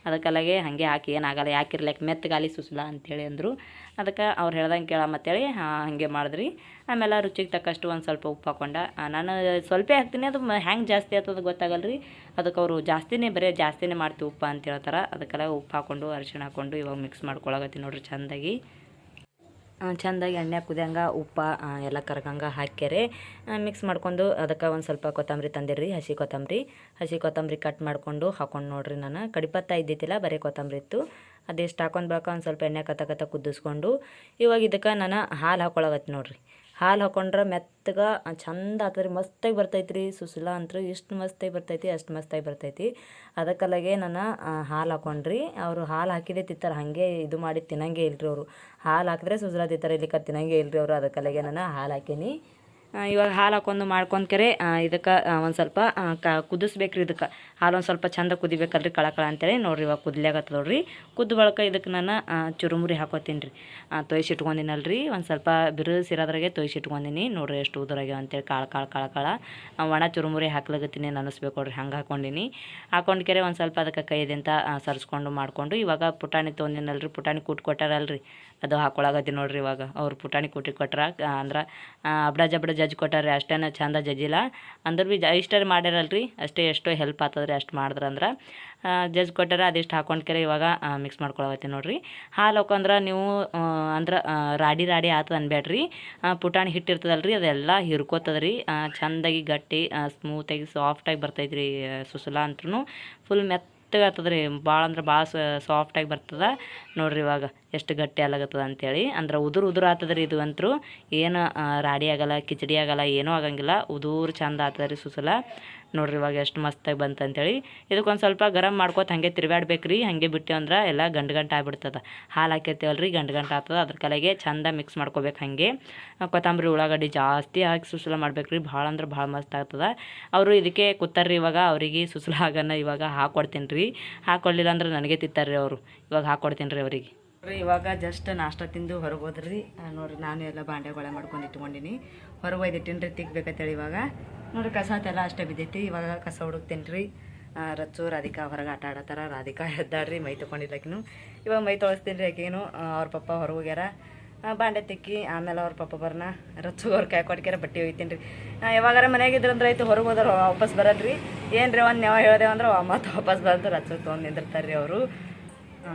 ಅದಕ್ಕೆಲ್ಲಾಗೆ ಹಾಗೆ ಹಾಕಿ ಏನಾಗಲ್ಲ ಯಾಕಿರ್ಲಿಕ್ಕೆ ಮೆತ್ತಗಾಲಿ ಸುಸ್ಲ ಅಂತೇಳಿ ಅಂದರು. ಅದಕ್ಕೆ ಅವ್ರು ಹೇಳ್ದಂಗೆ ಕೇಳ ಅಂತೇಳಿ ಹಾಗೆ ಮಾಡಿದ್ರಿ. ಆಮೇಲೆ ರುಚಿಗೆ ತಕ್ಕಷ್ಟು ಒಂದು ಸ್ವಲ್ಪ ಉಪ್ಪು ಹಾಕೊಂಡ. ನಾನು ಸ್ವಲ್ಪ ಹಾಕ್ತೀನಿ, ಅದು ಹ್ಯಾಂಗೆ ಜಾಸ್ತಿ ಆಗ್ತದೆ ಗೊತ್ತಾಗಲ್ಲ ರೀ ಅದಕ್ಕೆ ಅವರು ಜಾಸ್ತಿನೇ ಬರೀ ಜಾಸ್ತಿನೇ ಮಾಡ್ತೀವಿ ಉಪ್ಪು ಅಂತ ಹೇಳ್ತಾರೆ. ಅದಕ್ಕೆಲ್ಲ ಉಪ್ಪು ಹಾಕ್ಕೊಂಡು ಅರಿಶಿಣ ಹಾಕ್ಕೊಂಡು ಇವಾಗ ಮಿಕ್ಸ್ ಮಾಡ್ಕೊಳಕತ್ತೀನಿ ನೋಡ್ರಿ ಚೆಂದಾಗಿ. ಚೆಂದಾಗಿ ಎಣ್ಣೆ ಕುದಿಯಂಗೆ, ಉಪ್ಪ ಎಲ್ಲ ಕರ್ಗಂಗೆ ಹಾಕ್ಯಾರೆ. ಮಿಕ್ಸ್ ಮಾಡ್ಕೊಂಡು ಅದಕ್ಕೆ ಒಂದು ಸ್ವಲ್ಪ ಕೊತ್ತಂಬರಿ ತಂದಿರ್ರಿ, ಹಸಿ ಕೊತ್ತಂಬರಿ. ಹಸಿ ಕೊತ್ತಂಬರಿ ಕಟ್ ಮಾಡಿಕೊಂಡು ಹಾಕೊಂಡು ನೋಡ್ರಿ ನಾನು. ಕಡಿಪತ್ತ ಇದ್ದಿತ್ತಿಲ್ಲ ಬರೀ ಕೊತ್ತಂಬರಿ ಇತ್ತು. ಅದೆಷ್ಟು ಹಾಕೊಂಡು ಬೇಕೋ, ಒಂದು ಸ್ವಲ್ಪ ಎಣ್ಣೆ ಕತ್ತ ಕತ್ತ ಕುದಿಸ್ಕೊಂಡು. ಇವಾಗ ಇದಕ್ಕೆ ನಾನು ಹಾಲು ಹಾಕ್ಕೊಳಗತ್ತೆ ನೋಡ್ರಿ. ಹಾಲು ಹಾಕೊಂಡ್ರೆ ಮೆತ್ತಗೆ ಚಂದ ಆಗ್ತದ್ರಿ ಮಸ್ತಾಗಿ ಬರ್ತೈತೆ ರೀ ಸುಸ್ಲಾ ಅಂತೂ ಎಷ್ಟು ಮಸ್ತಾಗಿ ಬರ್ತೈತಿ, ಅಷ್ಟು ಮಸ್ತಾಗಿ ಬರ್ತೈತಿ. ಅದಕ್ಕಲ್ಲಾಗೆ ನಾನು ಹಾಲು ಹಾಕೊಂಡ್ರಿ. ಅವರು ಹಾಲು ಹಾಕಿದೆ ತಿಂತಾರೆ, ಹಾಗೆ ಇದು ಮಾಡಿ ತಿನ್ನಂಗೆ ಇಲ್ರಿ ಅವರು. ಹಾಲು ಹಾಕಿದ್ರೆ ಸುಸ್ಲಾ ತಿತ್ತಾರೆ ಇಲ್ಲಿಕ ತಿನ್ನಂಗೆ ಇಲ್ರಿ ಅವರು. ಅದಕ್ಕಲ್ಲಾಗೆ ನಾನು ಹಾಲು ಹಾಕೀನಿ. ಇವಾಗ ಹಾಲು ಹಾಕೊಂಡು ಮಾಡ್ಕೊಂಡ್ಕೆರೆ ಇದಕ್ಕೆ ಒಂದು ಸ್ವಲ್ಪ ಕ, ಕುದಿಸ್ಬೇಕ್ರಿ ಇದಕ್ಕೆ. ಹಾಲು ಒಂದು ಸ್ವಲ್ಪ ಚಂದ ಕುದಿಬೇಕಲ್ರಿ ಕಳ ಕಳ ಅಂತೇಳಿ. ನೋಡ್ರಿ ಇವಾಗ ಕುದ್ಲಾಗತ್ತ ನೋಡ್ರಿ. ಕುದ್ದ ಬಳಕ ಇದಕ್ಕೆ ನಾನು ಚುರುಮುರಿ ಹಾಕೋತೀನಿ ರೀ ತೊಯ್ಸಿಟ್ಕೊಂಡಿನಲ್ರಿ. ಒಂದು ಸ್ವಲ್ಪ ಬಿರುಸಿರೋದ್ರಾಗೆ ತೊಯ್ಸಿಟ್ಕೊಂಡಿನಿ. ನೋಡ್ರಿ ಎಷ್ಟು ಉದುರಾಗ್ಯಾವ ಅಂತೇಳಿ. ಕಾಳು ಕಾಳು ಕಾಳು, ಕಾಳ. ಒಣ ಚುರುಮುರಿ ಹಾಕ್ಲಾಗತ್ತೀನಿ ಅನ್ನಿಸ್ಬೇಕು ನೋಡ್ರಿ. ಹಂಗೆ ಹಾಕೊಂಡಿನಿ. ಹಾಕೊಂಡ್ಕೆರೆ ಒಂದು ಸ್ವಲ್ಪ ಅದಕ್ಕೆ ಕೈದಿಂತ ಸರಿಸ್ಕೊಂಡು ಮಾಡಿಕೊಂಡು ಇವಾಗ ಪುಟಾಣಿ ತೊಂದಿನಲ್ರಿ ಪುಟಾಣಿ ಕೂಟ್ ಕೊಟ್ಟಾರಲ್ರಿ ಅದು ಹಾಕೊಳಗತ್ತಿ ನೋಡ್ರಿ ಇವಾಗ. ಅವ್ರು ಪುಟಾಣಿ ಕೂಟಿ ಕೊಟ್ರ ಅಂದ್ರೆ ಅಬ್ಡ ಜಬ್ಡ ಜಜ್ಜಿ ಕೊಟ್ಟಾರ್ರಿ, ಅಷ್ಟೇನ ಚಂದ ಜಜ್ಜಿಲ್ಲ ಅಂದ್ರೆ ಭೀ ಜ ಇಷ್ಟೇ ಮಾಡ್ಯಾರಲ್ರಿ, ಅಷ್ಟೇ ಎಷ್ಟೋ ಹೆಲ್ಪ್ ಆಗ್ತದ್ರಿ ಅಷ್ಟು ಮಾಡಿದ್ರಂದ್ರೆ ಜಜ್ ಕೊಟ್ಟಾರ, ಅದಿಷ್ಟು ಹಾಕೊಂಡ್ಕೆರೆ ಇವಾಗ ಮಿಕ್ಸ್ ಮಾಡ್ಕೊಳಗತ್ತೀನಿ ನೋಡ್ರಿ. ಹಾಲು ಹಾಕೊಂಡ್ರೆ ನೀವು ಅಂದ್ರೆ ರಾಡಿ ರಾಡಿ ಆತದ ಅನ್ಬೇಡ್ರಿ ಪುಟಾಣಿ ಹಿಟ್ಟಿರ್ತದಲ್ರಿ ಅದೆಲ್ಲ ಹಿರ್ಕೋತದ್ರಿ. ಚಂದಾಗಿ ಗಟ್ಟಿ ಸ್ಮೂತಾಗಿ ಸಾಫ್ಟಾಗಿ ಬರ್ತೈತ್ರಿ, ಸುಸಲ ಅಂತ್ರೂ ಫುಲ್ ಮೆತ್ತ ಮೆತ್ತಗೆ ಆಗ್ತದೆ ರೀ ಭಾಳ ಅಂದ್ರೆ ಭಾಳ ಸಾಫ್ಟಾಗಿ ಬರ್ತದೆ. ನೋಡ್ರಿ ಇವಾಗ ಎಷ್ಟು ಗಟ್ಟಿ ಆಗ್ಲಾಗತ್ತದ ಅಂತೇಳಿ. ಅಂದ್ರೆ ಉದುರು ಉದುರು ಆಗ್ತದೆ ರೀ ಇದು ಅಂತೂ. ಏನು ರಾಡಿ ಆಗಲ್ಲ, ಕಿಚಡಿ ಆಗಲ್ಲ, ಏನೂ ಆಗಂಗಿಲ್ಲ. ಉದುರು ಚಂದ ರೀ ಸುಸಲ. ನೋಡ್ರಿ ಇವಾಗ ಎಷ್ಟು ಮಸ್ತಾಗಿ ಬಂತು ಅಂತೇಳಿ. ಇದಕ್ಕೊಂದು ಸ್ವಲ್ಪ ಗರಂ ಮಾಡ್ಕೊತ ಹಾಗೆ ತಿರ್ಗಾಡ್ಬೇಕು ರೀ ಹಾಗೆ ಬಿಟ್ಟೇವಂದ್ರೆ ಎಲ್ಲ ಗಂಟು ಗಂಟು ಆಗ್ಬಿಡ್ತದೆ. ಹಾಲು ಹಾಕಿರ್ತೇವಲ್ರಿ ರೀ ಗಂಟು ಗಂಟು ಆಗ್ತದೆ ಅದ್ರ ಕಲೆಗೆ ಚಂದ ಮಿಕ್ಸ್ ಮಾಡ್ಕೋಬೇಕು ಹಾಗೆ. ಕೊತ್ತಂಬರಿ ಉಳ್ಳಾಗಡ್ಡಿ ಜಾಸ್ತಿ ಹಾಕಿ ಸುಸಲ ಮಾಡ್ಬೇಕು ರೀ ಭಾಳ ಅಂದ್ರೆ ಭಾಳ ಮಸ್ತ್ ಆಗ್ತದೆ. ಅವರು ಇದಕ್ಕೆ ಕೂತಾರ್ರಿ ಇವಾಗ. ಅವರಿಗೆ ಸುಸಲ ಆಗನ್ನ ಇವಾಗ ಹಾಕೊಡ್ತೀನಿ ರೀ ಹಾಕ್ಕೊಡ್ಲಿಲ್ಲ ಅಂದ್ರೆ ನನಗೆ ತಿಂತಾರ್ರಿ ಅವರು. ಇವಾಗ ಹಾಕ್ಕೊಡ್ತೀನಿ ರೀ ಅವರಿಗೆ. ರೀ ಇವಾಗ ಜಸ್ಟ್ ನಾಷ್ಟ ತಿಂದು ಹೊರಗೆ ಹೋದ್ರಿ. ನೋಡ್ರಿ, ನಾನು ಎಲ್ಲ ಬಾಂಡೆಗಳ ಮಾಡ್ಕೊಂಡು ಇಟ್ಕೊಂಡಿನಿ. ಹೊರಗೆ ಒಯ್ದಿಟ್ಟಿನಿ ರೀ ತಿಕ್ಬೇಕಂತೇಳಿ ಇವಾಗ. ನೋಡ್ರಿ, ಕಸ ಎಲ್ಲ ಅಷ್ಟೇ ಬಿದ್ದೈತಿ. ಇವಾಗ ಕಸ ಹುಡುಕ್ತೀನಿ ರೀ. ರಚ್ಚು, ರಾಧಿಕಾ ಹೊರಗೆ ಆಟ ಆಡತ್ತಾರ. ರಾಧಿಕಾ ಎದ್ದಾಡ್ರಿ ಮೈ ತೊಗೊಂಡಿದ್ದಾಕಿನು ಇವಾಗ ಮೈ ತೊಳಸ್ತೀನಿ ರೀ ಆಕೇನು. ಅವ್ರ ಪಪ್ಪ ಹೊರಗೆ ಹೋಗ್ಯಾರ. ಬಾಂಡೆ ತಿಕ್ಕಿ, ಆಮೇಲೆ ಅವ್ರ ಪಪ್ಪ ಬರ್ನ. ರಚ್ಚು ಅವ್ರ ಕೈ ಕೊಟ್ಕ್ಯಾರ, ಬಟ್ಟೆ ಒಯ್ತೀನಿ ರೀ. ಯಾವಾಗಾರ ಮನೆಗೆ ಇದ್ರಂದ್ರೆ ಆಯ್ತು, ಹೊರಗೆ ಹೋದ್ರೆ ವಾಪಸ್ ಬರಲ್ರಿ. ಏನು ರೀ ಒಂದು ನೆವ ಹೇಳಿದೆ ಅಂದ್ರೆ ಮತ್ತೆ ವಾಪಸ್ ಬಂದು ರಚ್ಚು ತೊಗೊಂಡು ನಿಂದಿರ್ತಾರೆ ರೀ ಅವರು.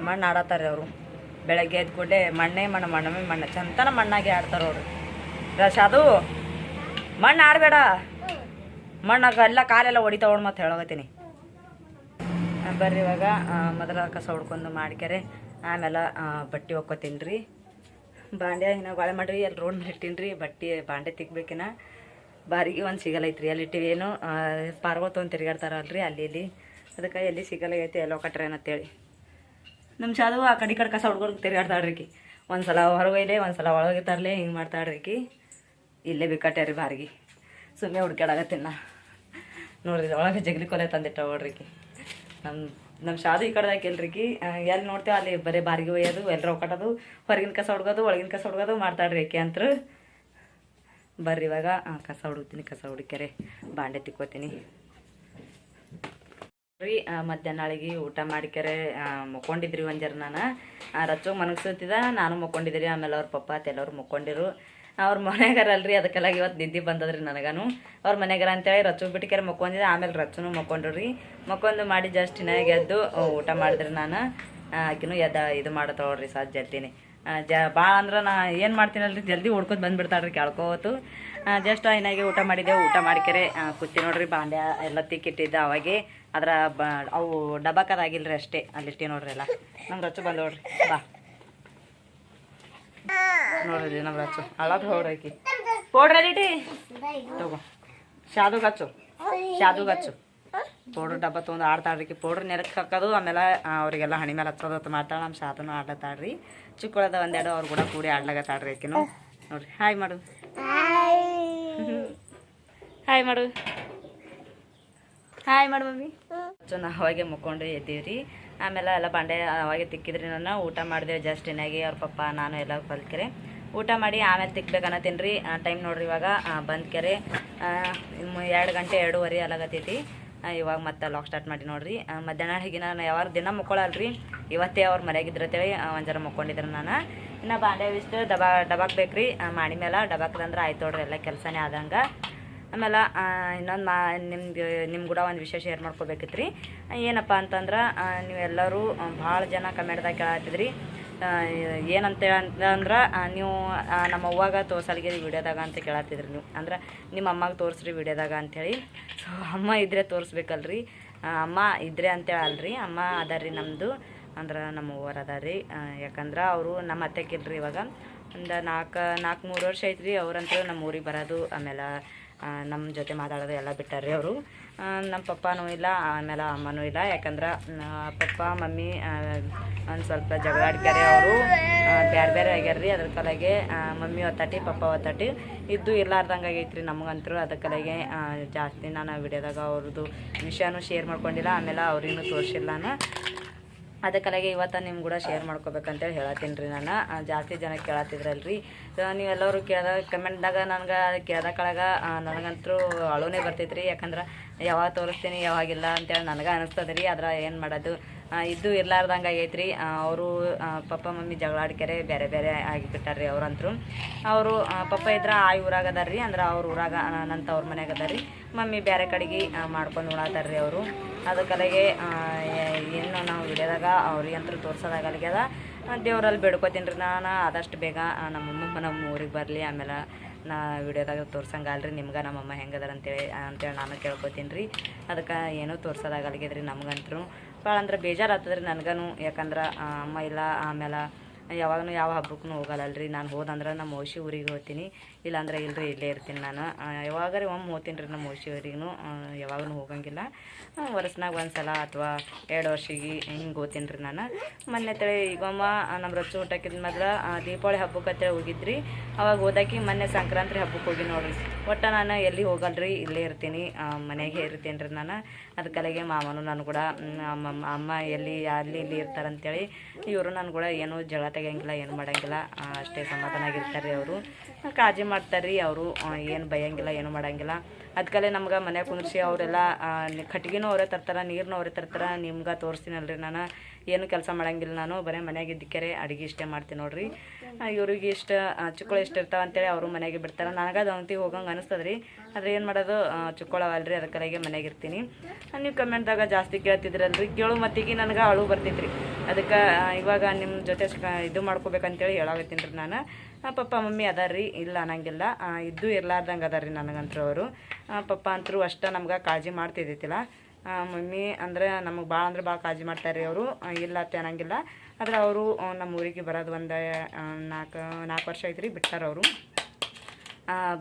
ಮಣ್ಣು ಆಡತ್ತಾರೆ ಅವರು. ಬೆಳಗ್ಗೆ ಎದ್ದ ಕೂಡಲೇ ಮಣ್ಣೇ ಮಣ್ಣು ಮಣ್ಣಮೇ ಮಣ್ಣು, ಚಂತನ ಮಣ್ಣಾಗೆ ಆಡ್ತಾರೆ ಅವರು. ರಶ ಅದು. ಮಣ್ಣು ಆಡಬೇಡ. ಮಣ್ಣಾಗ ಎಲ್ಲ ಕಾಲೆಲ್ಲ ಹೊಡಿತಾವಳು ಮತ್ತು ಹೇಳೋಗತ್ತೀನಿ ಬರ್ರಿ ಇವಾಗ ಮೊದಲ ಕಸ ಹೊಡ್ಕೊಂಡು ಮಾಡ್ಕ್ಯಾರೆ ಆಮೇಲೆ ಬಟ್ಟೆ ಒಕ್ಕೋತೀನಿ ರೀ. ಬಾಂಡೆ ಇನ್ನೂ ಗಾಳೆ ಮಾಡಿರಿ ಎಲ್ಲಿ ರೋಡ್ ಮೇಲೆ ಇಟ್ಟೀನಿ ರೀ. ಬಟ್ಟೆ, ಬಾಂಡೆ ತಿಕ್ಬೇಕಿನ ಬಾರಿಗೆ ಒಂದು ಸಿಗಲ್ಲೈತ್ರಿ ಅಲ್ಲಿ ಇಟ್ಟಿವಿ ಏನು ಪಾರ್ವತ ಒಂದು ತಿರ್ಗಾಡ್ತಾರಲ್ರಿ ಅಲ್ಲಿ ಇಲ್ಲಿ. ಅದಕ್ಕೆ ಎಲ್ಲಿ ಸಿಗಲೈತಿ, ಎಲ್ಲೋ ಕಟ್ರೆ ಏನಂತೇಳಿ ನಮ್ಮ ಶಾದು ಆ ಕಡೆ ಕಡೆ ಕಸ ಹುಡ್ಕೊಂಡು ತಿರ್ಗಾಡ್ತಾಳ್ರಿ ಆಕಿ ಒಂದು ಸಲ ಹೊರಗೈಲೆ ಒಂದು ಸಲ ಒಳಗೆ ತರಲೆ, ಹಿಂಗೆ ಮಾಡ್ತಾಳ್ರಿ ಆಕಿ ಇಲ್ಲೇ ಬಿಕ್ಕಟ್ಟಾರಿ ಬಾರಿಗೆ. ಸುಮ್ಮನೆ ಹುಡ್ಕಾಡಾಗತ್ತಿನ ನೋಡ್ರಿ ಒಳಗೆ ಜಗಲಿ ಕೊಲೆ ತಂದಿಟ್ಟ ನೋಡ್ರಿ ಆಕಿ ನಮ್ಮ ನಮ್ಮ ಶಾದು ಈ ಕಡೆದಾಗ ಎಲ್ರಿಕಿ ಎಲ್ಲಿ ನೋಡ್ತೇವೆ ಅಲ್ಲಿ ಬರೀ ಬಾರಿಗೆ ಒಯ್ಯೋದು ಎಲ್ಲರ ಕಟ್ಟೋದು, ಹೊರಗಿನ ಕಸ ಹುಡ್ಗೋದು ಒಳಗಿನ ಕಸ ಹುಡ್ಗೋದು ಮಾಡ್ತಾಳ್ರಿ ಆಕಿ ಅಂತರು. ಬರ್ರಿ ಇವಾಗ ಕಸ ಹುಡುಕ್ತೀನಿ ಕಸ ಹುಡುಕ್ಯಾರೆ ಬಾಂಡೆ ತಿಕ್ಕೋತೀನಿ. ರೀ ಮಧ್ಯಾಹ್ನಾಳಿಗೆ ಊಟ ಮಾಡಿಕರೆ ಮುಕ್ಕೊಂಡಿದ್ರಿ ಒಂಜರ್ ಜರ ನಾನು ರಚ್ಚೋಗಿ ಮನಗಿಸುತ್ತಿದ್ದ ನಾನು ಮುಕ್ಕೊಂಡಿದ್ರಿ ಆಮೇಲೆ ಅವ್ರ ಪಪ್ಪ ಎಲ್ಲರೂ ಮುಕ್ಕೊಂಡಿರು. ಅವ್ರ ಮನೆಗಾರಲ್ರಿ, ಅದಕ್ಕೆಲ್ಲ ಇವತ್ತು ನಿದ್ದೆ ಬಂದದ್ರಿ ನನಗನು. ಅವ್ರ ಮನೆಗಾರ ಅಂತೇಳಿ ರಚ್ಚು ಬಿಟ್ಟಿಕೆರೆ ಮುಕ್ಕೊಂಡಿದ್ದೆ, ಆಮೇಲೆ ರಚ್ಚುನು ಮುಕ್ಕೊಂಡ್ರು ರೀ ಮಾಡಿ ಜಸ್ಟ್ ಇನ್ನಾಗ ಎದ್ದು ಊಟ ಮಾಡಿದ್ರಿ ನಾನು. ಆಕಿನೂ ಎದ್ದ, ಇದು ಮಾಡತ್ತವ್ರಿ ಸಾಧ್ಯ ಜಲ್ದಿನಿ ಜ ಭಾಳ ಅಂದ್ರೆ ನಾ ಏನು ಮಾಡ್ತೀನಲ್ರಿ, ಜಲ್ದಿ ಹುಡ್ಕೊತ ಬಂದುಬಿಡ್ತಾಳ್ರಿ, ಕೇಳ್ಕೋತು. ಜಸ್ಟ್ ಏನಾಗಿ ಊಟ ಮಾಡಿದೆ, ಊಟ ಮಾಡ್ಕೆರೆ. ಕುಚ್ಚಿ ನೋಡ್ರಿ ಬಾಂಡ್ಯ ಎಲ್ಲ ತಿಕ್ಕಿಟ್ಟಿದ್ದ ಅವಾಗೆ. ಅದ್ರ ಅವು ಡಬಕದಾಗಿಲ್ರಿ ಅಷ್ಟೇ ಅಲ್ಲಿಟ್ಟಿ ನೋಡ್ರಿ ಎಲ್ಲ. ನಮ್ಮ ರಚು ಬಂದು ನೋಡ್ರಿ, ಬಾ. ನೋಡ್ರಿ ನಮ್ಮ ರಚ್ಚು. ಅಳದ್ ಹೋಗ್ರಿ ಪೌಡ್ರಿಟಿ ತಗೋ. ಶಾದು ಹಚ್ಚು. ಶಾದು ಹಚ್ಚು. ಪೌಡ್ರ್ ಡಬ್ಬ ತೊಗೊಂಡು ಆಡ್ತಾಳ್ರಿ ಪೌಡ್ರ್ ನೆರಕ್ಕೆ ಹಾಕೋದು, ಆಮೇಲೆ ಅವರಿಗೆಲ್ಲ ಹಣಿ ಮೇಲೆ ಹಚ್ಚೋದು ಅಂತ ಮಾಡ್ತಾಳೆ ನಮ್ಮ ಶಾದನು ಆಡ್ಲತ್ತಾಳ್ರಿ ಚಿಕ್ಕೊಳದ ಒಂದೆರಡು ಅವ್ರು ಕೂಡ ಕೂಡಿ ಆಡ್ಲಾಗತ್ತಾಳ್ರಿ ಆಕಿನು. ನೋಡ್ರಿ, ಹಾಯ್ ಮಾಡು. ಹಾಯ್ ಮಾಡು ಹಾಯ್ ಮಾಡು ಮಮ್ಮಿ ಸೊ ಅವಾಗೆ ಮುಕ್ಕೊಂಡು ಎದ್ದೀವ್ರಿ. ಆಮೇಲೆ ಎಲ್ಲ ಬಾಂಡೆ ಅವಾಗೆ ತಿಕ್ಕಿದ್ರಿ ನಾನು ಊಟ ಮಾಡಿದೆ ಜಸ್ಟ್ ಏನಾಗಿ ಅವ್ರ ಪಪ್ಪ, ನಾನು ಎಲ್ಲ ಕಲ್ತ್ಕೆರೆ ಊಟ ಮಾಡಿ ಆಮೇಲೆ ತಿಕ್ಬೇಕನ್ನತ್ತೀನಿ ತಿನ್ರಿ ಟೈಮ್ ನೋಡ್ರಿ ಇವಾಗ ಬಂದ್ಕೆರೆ ಎರಡು ಗಂಟೆ ಎರಡೂವರೆ ಅಲಾಗತ್ತೈತಿ. ಇವಾಗ ಮತ್ತೆ ಲಾಕ್ ಸ್ಟಾರ್ಟ್ ಮಾಡಿ ನೋಡ್ರಿ. ಮಧ್ಯಾಹ್ನ ಹೀಗೆ ನಾನು ಯಾವಾಗ ದಿನ ಮುಕ್ಕೊಳ್ಳಲ್ರಿ ಇವತ್ತೇ ಅವ್ರು ಮನೆಯಾಗಿದ್ರು ಅಂತೇಳಿ ಒಂದು ಜನ ಮುಕ್ಕೊಂಡಿದ್ರು ನಾನು. ಇನ್ನು ಬಾಂಡೆ ಇಷ್ಟು ಡಬಾ ಡಬಾಕ್ ಬೇಕ್ರಿ. ಮಾಡಿ ಮೇಲೆ ಡಬಾಕ್ದಂದ್ರೆ ಆಯ್ತು ನೋಡ್ರಿ ಎಲ್ಲ ಕೆಲಸನೇ ಆದಂಗೆ. ಆಮೇಲೆ ಇನ್ನೊಂದು ಮಾ ನಿಮ್ಗೆ ನಿಮ್ಮ ಕೂಡ ಒಂದು ವಿಷಯ ಶೇರ್ ಮಾಡ್ಕೋಬೇಕಿತ್ತು ರೀ ಏನಪ್ಪ ಅಂತಂದ್ರೆ ನೀವೆಲ್ಲರೂ ಭಾಳ ಜನ ಕಮೆಂಟ್ದಾಗ ಕೇಳತ್ತಿದ್ರಿ ಏನಂತ ಅಂತಂದ್ರೆ ನೀವು ನಮ್ಮ ಅವ್ವಾಗ ತೋರ್ಸಲ್ಗೆ ವಿಡಿಯೋದಾಗ ಅಂತ ಕೇಳತ್ತಿದ್ರಿ ನೀವು. ಅಂದ್ರೆ, ನಿಮ್ಮ ಅಮ್ಮಗೆ ತೋರಿಸ್ರಿ ವಿಡಿಯೋದಾಗ ಅಂಥೇಳಿ ಸೊ ಅಮ್ಮ ಇದ್ರೆ ತೋರಿಸ್ಬೇಕಲ್ರಿ. ಅಮ್ಮ ಇದ್ರೆ ಅಂತೇಳಿ ಅಮ್ಮ ಅದಾರ ರೀ ನಮ್ಮದು ಅಂದ್ರೆ ನಮ್ಮ ಅವ್ವರ ಅದಾರ ರೀ ಯಾಕಂದ್ರೆ ಅವರು ನಮ್ಮ ಅತ್ತೆಗಿಲ್ರಿ ಇವಾಗ. ಒಂದು ನಾಲ್ಕು ನಾಲ್ಕು ಮೂರು ವರ್ಷ ಐತ್ರಿ ಅವ್ರಂತೂ ನಮ್ಮ ಊರಿಗೆ ಬರೋದು. ಆಮೇಲೆ ನಮ್ಮ ಜೊತೆ ಮಾತಾಡೋದು ಎಲ್ಲ ಬಿಟ್ಟಾರ್ರಿ ಅವರು. ನಮ್ಮ ಪಪ್ಪನೂ ಇಲ್ಲ ಆಮೇಲೆ ಅಮ್ಮನೂ ಇಲ್ಲ. ಯಾಕಂದ್ರೆ ಪಪ್ಪ, ಮಮ್ಮಿ ಒಂದು ಸ್ವಲ್ಪ ಜಗಳ ಆಡ್ಕ್ಯಾರೆ ಅವರು. ಬೇರೆ ಬೇರೆ ಆಗ್ಯಾರ್ರಿ ಅದ್ರ ಕಲೆಗೆ. ಮಮ್ಮಿ ಒತ್ತಾಟಿ, ಪಪ್ಪ ಒತ್ತಾಟಿ. ಇದ್ದು ಇರ್ಲಾರ್ದಂಗೆ ಆಗೈತ್ರಿ ನಮಗಂತೂ ಅದ್ರ ಕಲೆಗೆ. ಜಾಸ್ತಿ ನಾನು ವಿಡಿಯೋದಾಗ ಅವ್ರದ್ದು ವಿಷಯನೂ ಶೇರ್ ಮಾಡ್ಕೊಂಡಿಲ್ಲ. ಆಮೇಲೆ ಅವ್ರಿಗೂ ತೋರಿಸಿಲ್ಲ ನಾನು. ಅದಕ್ಕಲಾಗೆ ಇವತ್ತು ನಿಮ್ಮ ಕೂಡ ಶೇರ್ ಮಾಡ್ಕೋಬೇಕಂತೇಳಿ ಹೇಳತ್ತೀನಿ ರೀ ನಾನು. ಜಾಸ್ತಿ ಜನ ಕೇಳತ್ತಿದ್ರಲ್ರಿ ನೀವೆಲ್ಲರೂ ಕೇಳ್ದಾಗ ಕಮೆಂಟ್ದಾಗ ನನಗೆ ಕೇಳ್ದ ಕೆಳಗೆ ನನಗಂತೂ ಅಳುನೇ ರೀ ಯಾಕಂದ್ರೆ ಯಾವಾಗ ತೋರಿಸ್ತೀನಿ, ಯಾವಾಗಿಲ್ಲ ಅಂತೇಳಿ ನನಗೆ ಅನಿಸ್ತದೆ ರೀ ಆದ್ರೆ ಏನು ಮಾಡೋದು? ಆ, ಇದ್ದು ಇರ್ಲಾರ್ದಂಗೆ ಆಗೈತ್ರಿ. ಅವರು ಪಪ್ಪ ಮಮ್ಮಿ ಜಗಳ ಆಡ್ಕ್ಯಾರೆ ಬೇರೆ ಬೇರೆ ಆಗಿಬಿಟ್ಟಾರ್ರಿ ಅವ್ರಂತರು. ಅವರು ಪಪ್ಪ ಇದ್ರೆ ಆ ಊರಾಗ ಅದಾರ್ರಿ ಅಂದ್ರೆ ಅವ್ರ ಊರಾಗ ನಂತ ಅವ್ರ ಮನ್ಯಾಗ ಅದಾರ್ರಿ. ಮಮ್ಮಿ ಬೇರೆ ಕಡೆಗೆ ಮಾಡ್ಕೊಂಡು ಉಳಾತಾರ್ರಿ ಅವರು. ಅದಕ್ಕಲಾಗೆ ಏನು ನಾವು ವಿಡಿಯೋದಾಗ ಅವ್ರಿಗೆ ಅಂತೂ ತೋರ್ಸೋದಾಗಲ್ಗ್ಯದ. ದೇವ್ರಲ್ಲಿ ಬೇಡ್ಕೋತೀನಿ ರೀ ನಾನು ಆದಷ್ಟು ಬೇಗ ನಮ್ಮಮ್ಮ ನಮ್ಮ ಊರಿಗೆ ಬರಲಿ ಆಮೇಲೆ ನಾ ವಿಡಿಯೋದಾಗ ತೋರ್ಸಂಗಲ್ರಿ ನಿಮ್ಗೆ ನಮ್ಮಮ್ಮ ಹೆಂಗದಾರ ಅಂತೇಳಿ ಅಂತೇಳಿ ನಾನು ಕೇಳ್ಕೊತೀನಿ ರೀ ಅದಕ್ಕೆ ಏನೂ ತೋರ್ಸೋದಾಗಲ್ಗ್ಯದ್ರಿ ನಮ್ಗಂತೂ ಭಾಳ ಅಂದ್ರೆ ಬೇಜಾರು ನನಗನು. ಯಾಕಂದ್ರೆ ಅಮ್ಮ ಇಲ್ಲ ಆಮೇಲೆ ಯಾವಾಗೂ ಯಾವ ಹಬ್ಬಕ್ಕೂ ಹೋಗಲ್ಲಲ್ರಿ. ನಾನು ಹೋದಂದ್ರೆ ನಮ್ಮ ಔಷಿ ಊರಿಗೆ ಹೋಗ್ತೀನಿ. ಇಲ್ಲಾಂದ್ರೆ ಇಲ್ರಿ, ಇಲ್ಲೇ ಇರ್ತೀನಿ ನಾನು. ಯಾವಾಗಾರ ಒಮ್ಮೆ ಹೋಗ್ತೀನಿ ರೀ ನಮ್ಮ ಊರಿಗೂ ಯಾವಾಗೂ ಹೋಗಂಗಿಲ್ಲ. ವರ್ಷನಾಗ ಒಂದು ಸಲ ಅಥವಾ ಎರಡು ವರ್ಷಿಗೆ ಹಿಂಗೆ ಹೋಗ್ತೀನಿ ರೀ ನಾನು. ಮೊನ್ನೆ ತಳಿ ಈಗೊಮ್ಮ ನಮ್ಮ ರೊಚ್ಚು ಊಟಕ್ಕಿದ ಮೊದಲು ದೀಪಾವಳಿ ಹಬ್ಬಕ್ಕೆ ಅಂತೇಳಿ ಹೋಗಿದ್ರಿ. ಅವಾಗ ಹೋದಾಕಿ ಮೊನ್ನೆ ಸಂಕ್ರಾಂತಿ ಹಬ್ಬಕ್ಕೆ ಹೋಗಿ ನೋಡ್ರಿ. ಒಟ್ಟು ನಾನು ಎಲ್ಲಿ ಹೋಗಲ್ರಿ, ಇಲ್ಲೇ ಇರ್ತೀನಿ. ಮನೆಗೆ ಇರ್ತೀನಿ ರೀ ನಾನು. ಅದಕ್ಕಲ್ಲಿಗೆ ಮಾಮನು ನಾನು ಕೂಡ ಅಮ್ಮ ಎಲ್ಲಿ, ಅಲ್ಲಿ ಇಲ್ಲಿ ಇರ್ತಾರಂತೇಳಿ ಇವರು ನಾನು ಕೂಡ ಏನೂ ಜಗಳ ತೆಗಿಯಂಗಿಲ್ಲ, ಏನು ಮಾಡೋಂಗಿಲ್ಲ. ಅಷ್ಟೇ ಸಮಾಧಾನಾಗಿರ್ತಾರೆ ರೀ ಅವರು. ಕಾಳಜಿ ಮಾಡ್ತಾರೆ ರೀ ಅವರು ಏನು ಬೈಯಂಗಿಲ್ಲ ಏನು ಮಾಡಂಗಿಲ್ಲ. ಅದಕ್ಕಲ್ಲೇ ನಮ್ಗೆ ಮನೆ ಕುಂದ್ರಿಸಿ ಅವರೆಲ್ಲ ಕಟ್ಗಿನೂ ಅವರೇ ತರ್ತಾರೆ ನೀರನ್ನೂ ಅವರೇ ತರ್ತಾರೆ, ನಿಮ್ಗೆ ತೋರಿಸ್ತೀನಲ್ರಿ ನಾನು. ಏನು ಕೆಲಸ ಮಾಡಂಗಿಲ್ಲ ನಾನು ಬರೀ ಮನ್ಯಾಗ ಇದ್ದಕ್ಕೆರೆ ಅಡುಗೆ ಇಷ್ಟೇ ಮಾಡ್ತೀನಿ ನೋಡ್ರಿ. ಇವ್ರಿಗೆ ಇಷ್ಟ ಚಿಕ್ಕಳು ಇಷ್ಟ ಇರ್ತಾವ ಅಂತೇಳಿ ಅವರು ಮನೆಗೆ ಬಿಡ್ತಾರೆ. ನನಗೆ ಅದು ಅಂತಿ ಹೋಗಂಗೆ ಅನಿಸ್ತದೆ ರೀ ಆದರೆ ಏನು ಮಾಡೋದು ಚಿಕ್ಕಳವಲ್ರಿ ಅದಕ್ಕಲಾಗೆ ಮನೆಗೆ ಇರ್ತೀನಿ. ನೀವು ಕಮೆಂಟ್ದಾಗ ಜಾಸ್ತಿ ಕೇಳ್ತಿದ್ರಲ್ರಿ. ಕೇಳು ಮತ್ತಿಗೆ ನನಗೆ ಅಳು ಬರ್ತೈತ್ರಿ. ಅದಕ್ಕೆ ಇವಾಗ ನಿಮ್ಮ ಜೊತೆ ಇದು ಮಾಡ್ಕೋಬೇಕಂತೇಳಿ ಹೇಳಾಗತ್ತೀನಿ ರೀ ನಾನು ಪಪ್ಪ ಮಮ್ಮಿ ಅದಾರ್ರಿ. ಇಲ್ಲ ಅನ್ನಂಗಿಲ್ಲ. ಇದ್ದು ಇರ್ಲಾರ್ದಂಗೆ ಅದಾರ್ರಿ ನನಗಂತೂ ಅವರು. ಪಪ್ಪ ಅಂತರೂ ಅಷ್ಟೇ ನಮ್ಗೆ ಕಾಳಜಿ ಮಾಡ್ತಿದ್ದಿತ್ತಿಲ್ಲ. ಆ, ಮಮ್ಮಿ ಅಂದರೆ ನಮಗೆ ಭಾಳ ಅಂದ್ರೆ ಭಾಳ ಕಾಳಜಿ ಮಾಡ್ತಾರೆ ರೀ ಅವರು ಇಲ್ಲ ಅನ್ನಂಗಿಲ್ಲ. ಆದ್ರೆ ಅವರು ನಮ್ಮ ಊರಿಗೆ ಬರೋದು ಒಂದು ನಾಲ್ಕು ನಾಲ್ಕು ವರ್ಷ ಐತ್ರಿ ಬಿಟ್ಟಾರ ಅವರು.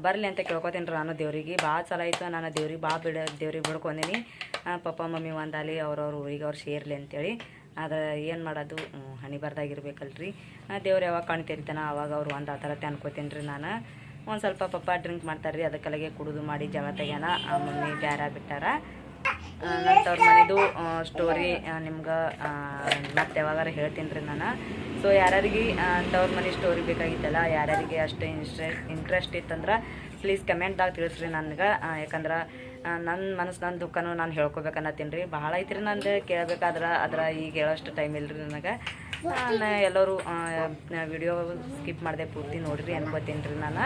ಬರಲಿ ಅಂತ ಕೇಳ್ಕೊತೀನಿ ರೀ ನಾನು ದೇವ್ರಿಗೆ. ಭಾಳ ಸಲ ಆಯಿತು ನಾನು ದೇವ್ರಿಗೆ ಭಾಳ ಬಿಡ, ದೇವ್ರಿಗೆ ಬಿಡ್ಕೊಂಡಿನಿ. ಪಪ್ಪ ಮಮ್ಮಿ ಒಂದಾಲಿ ಅವ್ರವ್ರ ಊರಿಗೆ ಅವ್ರು ಸೇರ್ಲಿ ಅಂತೇಳಿ. ಅದು ಏನು ಮಾಡೋದು? ಹಣಿ ಬರ್ದಾಗಿರ್ಬೇಕಲ್ರಿ. ದೇವ್ರು ಯಾವಾಗ ಕಾಣ್ತಿರ್ತಾನ ಅವಾಗ ಅವ್ರು ಒಂದು ಆ ಥರ ಅನ್ಕೋತೀನಿ ರೀ ನಾನು. ಒಂದು ಸ್ವಲ್ಪ ಪಪ್ಪ ಡ್ರಿಂಕ್ ಮಾಡ್ತಾರೆ ರೀ ಅದಕ್ಕೆಲ್ಲಗೆ ಕುಡಿದು ಮಾಡಿ ಜಗಳ ತೆಗ್ಯಾನ. ಆ, ಮಮ್ಮಿ ಬ್ಯಾರ ಬಿಟ್ಟಾರ. ನಂತವ್ರ ಮನೆದು ಸ್ಟೋರಿ ನಿಮ್ಗೆ ಮತ್ತೆ ಯಾವಾಗಾರ ಹೇಳ್ತೀನಿ ರೀ ನಾನು ಸೊ ಯಾರ್ಯಾರಿಗೆ ತವ್ರ ಮನೆ ಸ್ಟೋರಿ ಬೇಕಾಗಿತ್ತಲ್ಲ ಯಾರ್ಯಾರಿಗೆ ಅಷ್ಟು ಇನ್ಸ್ಟ್ರೆ ಇಂಟ್ರೆಸ್ಟ್ ಇತ್ತಂದ್ರೆ ಪ್ಲೀಸ್ ಕಮೆಂಟ್ದಾಗ ತಿಳಿಸ್ರಿ ನನಗೆ. ಯಾಕಂದ್ರೆ ನನ್ನ ಮನಸ್ಸು ನನ್ನ ದುಃಖನೂ ನಾನು ಹೇಳ್ಕೊಬೇಕನ್ನತ್ತೀನಿ ರೀ. ಭಾಳ ಐತ್ರಿ ನಂದು ಕೇಳಬೇಕಾದ್ರೆ ಅದರ ಈಗ ಹೇಳೋಷ್ಟು ಟೈಮ್ ಇಲ್ರಿ ನನಗೆ. ನಾನು ಎಲ್ಲರೂ ವಿಡಿಯೋ ಸ್ಕಿಪ್ ಮಾಡಿದೆ ಪೂರ್ತಿ ನೋಡಿರಿ ಅನ್ಕೋತೀನಿ ರೀ ನಾನು.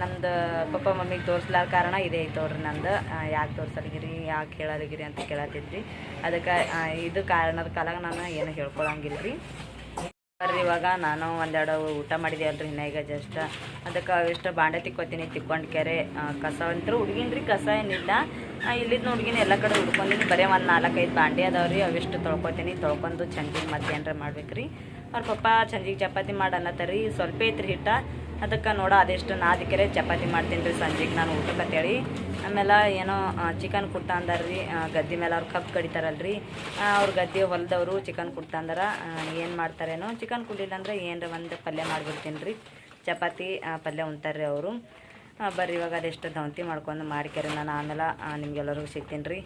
ನಮ್ಮದು ಪಪ್ಪ ಮಮ್ಮಿಗೆ ತೋರಿಸ್ಲಾರ ಕಾರಣ ಇದೇ ಐತೆ ನೋಡ್ರಿ ನಂದು. ಯಾಕೆ ತೋರಿಸಲ್ಗಿರಿ, ಯಾಕೆ ಹೇಳಲ್ಗಿರಿ ಅಂತ ಕೇಳತ್ತಿದ್ರಿ. ಅದಕ್ಕೆ ಇದು ಕಾರಣದ ಕಾಲಾಗ ನಾನು ಏನು ಹೇಳ್ಕೊಳಂಗಿಲ್ಲ ರೀ ಇವಾಗ ನಾನು ಒಂದೆರಡು ಊಟ ಮಾಡಿದೆ ಅಲ್ರಿ ಈಗ ಜಸ್ಟ್ ಅದಕ್ಕೆ ಎಷ್ಟು ಬಾಂಡೆ ತಿಕ್ಕೋತೀನಿ, ತಿಕ್ಕೊಂಡು ಕೆರೆ ಕಸ. ಅಂತೂ ಹುಡುಗಿನ್ರಿ ಕಸ ಏನಿಲ್ಲ. ಇಲ್ಲಿದ್ದು ಹುಡುಗಿನ ಎಲ್ಲ ಕಡೆ ಹುಡ್ಕೊಂಡಿನಿ. ಬರೀ ಒಂದು ನಾಲ್ಕೈದು ಬಾಂಡೆ ಅದಾವ್ರಿ. ಅವೆಷ್ಟು ತೊಳ್ಕೊತೀನಿ. ತೊಳ್ಕೊಂಡು ಚಂದಿಗೆ ಮತ್ತೆ ಏನಾರ ಮಾಡ್ಬೇಕು ರೀ ಅವ್ರ ಪಪ್ಪ ಚಂದಿಗೆ ಚಪಾತಿ ಮಾಡಿ ಅನ್ನತ್ತರಿ ಸ್ವಲ್ಪ ಐತ್ರಿ ಹಿಟ್ಟ. ಅದಕ್ಕೆ ನೋಡ ಅದೆಷ್ಟು ನಾದಿಕೆರೆ ಚಪಾತಿ ಮಾಡ್ತೀನಿ ರೀ ಸಂಜೆಗೆ ನಾನು ಊಟಕ್ಕೆ ಅಂತೇಳಿ ಆಮೇಲೆ ಏನೋ ಚಿಕನ್ ಕುಡ್ತಾ ಅಂದಾರ್ರಿ. ಗದ್ದೆ ಮೇಲೆ ಅವ್ರು ಕಪ್ ಕಡಿತಾರಲ್ರಿ. ಅವ್ರ ಗದ್ದೆ ಹೊಲದವರು ಚಿಕನ್ ಕುಡ್ತಾ ಅಂದಾರ. ಏನು ಮಾಡ್ತಾರೇನೋ. ಚಿಕನ್ ಕುಡಿಲ್ಲ ಅಂದ್ರೆ ಏನರ ಒಂದು ಪಲ್ಯ ಮಾಡಿಬಿಡ್ತೀನಿ ರೀ ಚಪಾತಿ ಪಲ್ಯ ಉಣ್ತಾರೆ ಅವರು. ಬರ್ರಿ ಇವಾಗ ಅದೆಷ್ಟು ದವಂತಿ ಮಾಡ್ಕೊಂಡು ಮಾಡ್ಕ್ಯಾರ ನಾನು ಆಮೇಲೆ ನಿಮ್ಗೆಲ್ಲರಿಗೂ ಸಿಗ್ತೀನಿ ರೀ.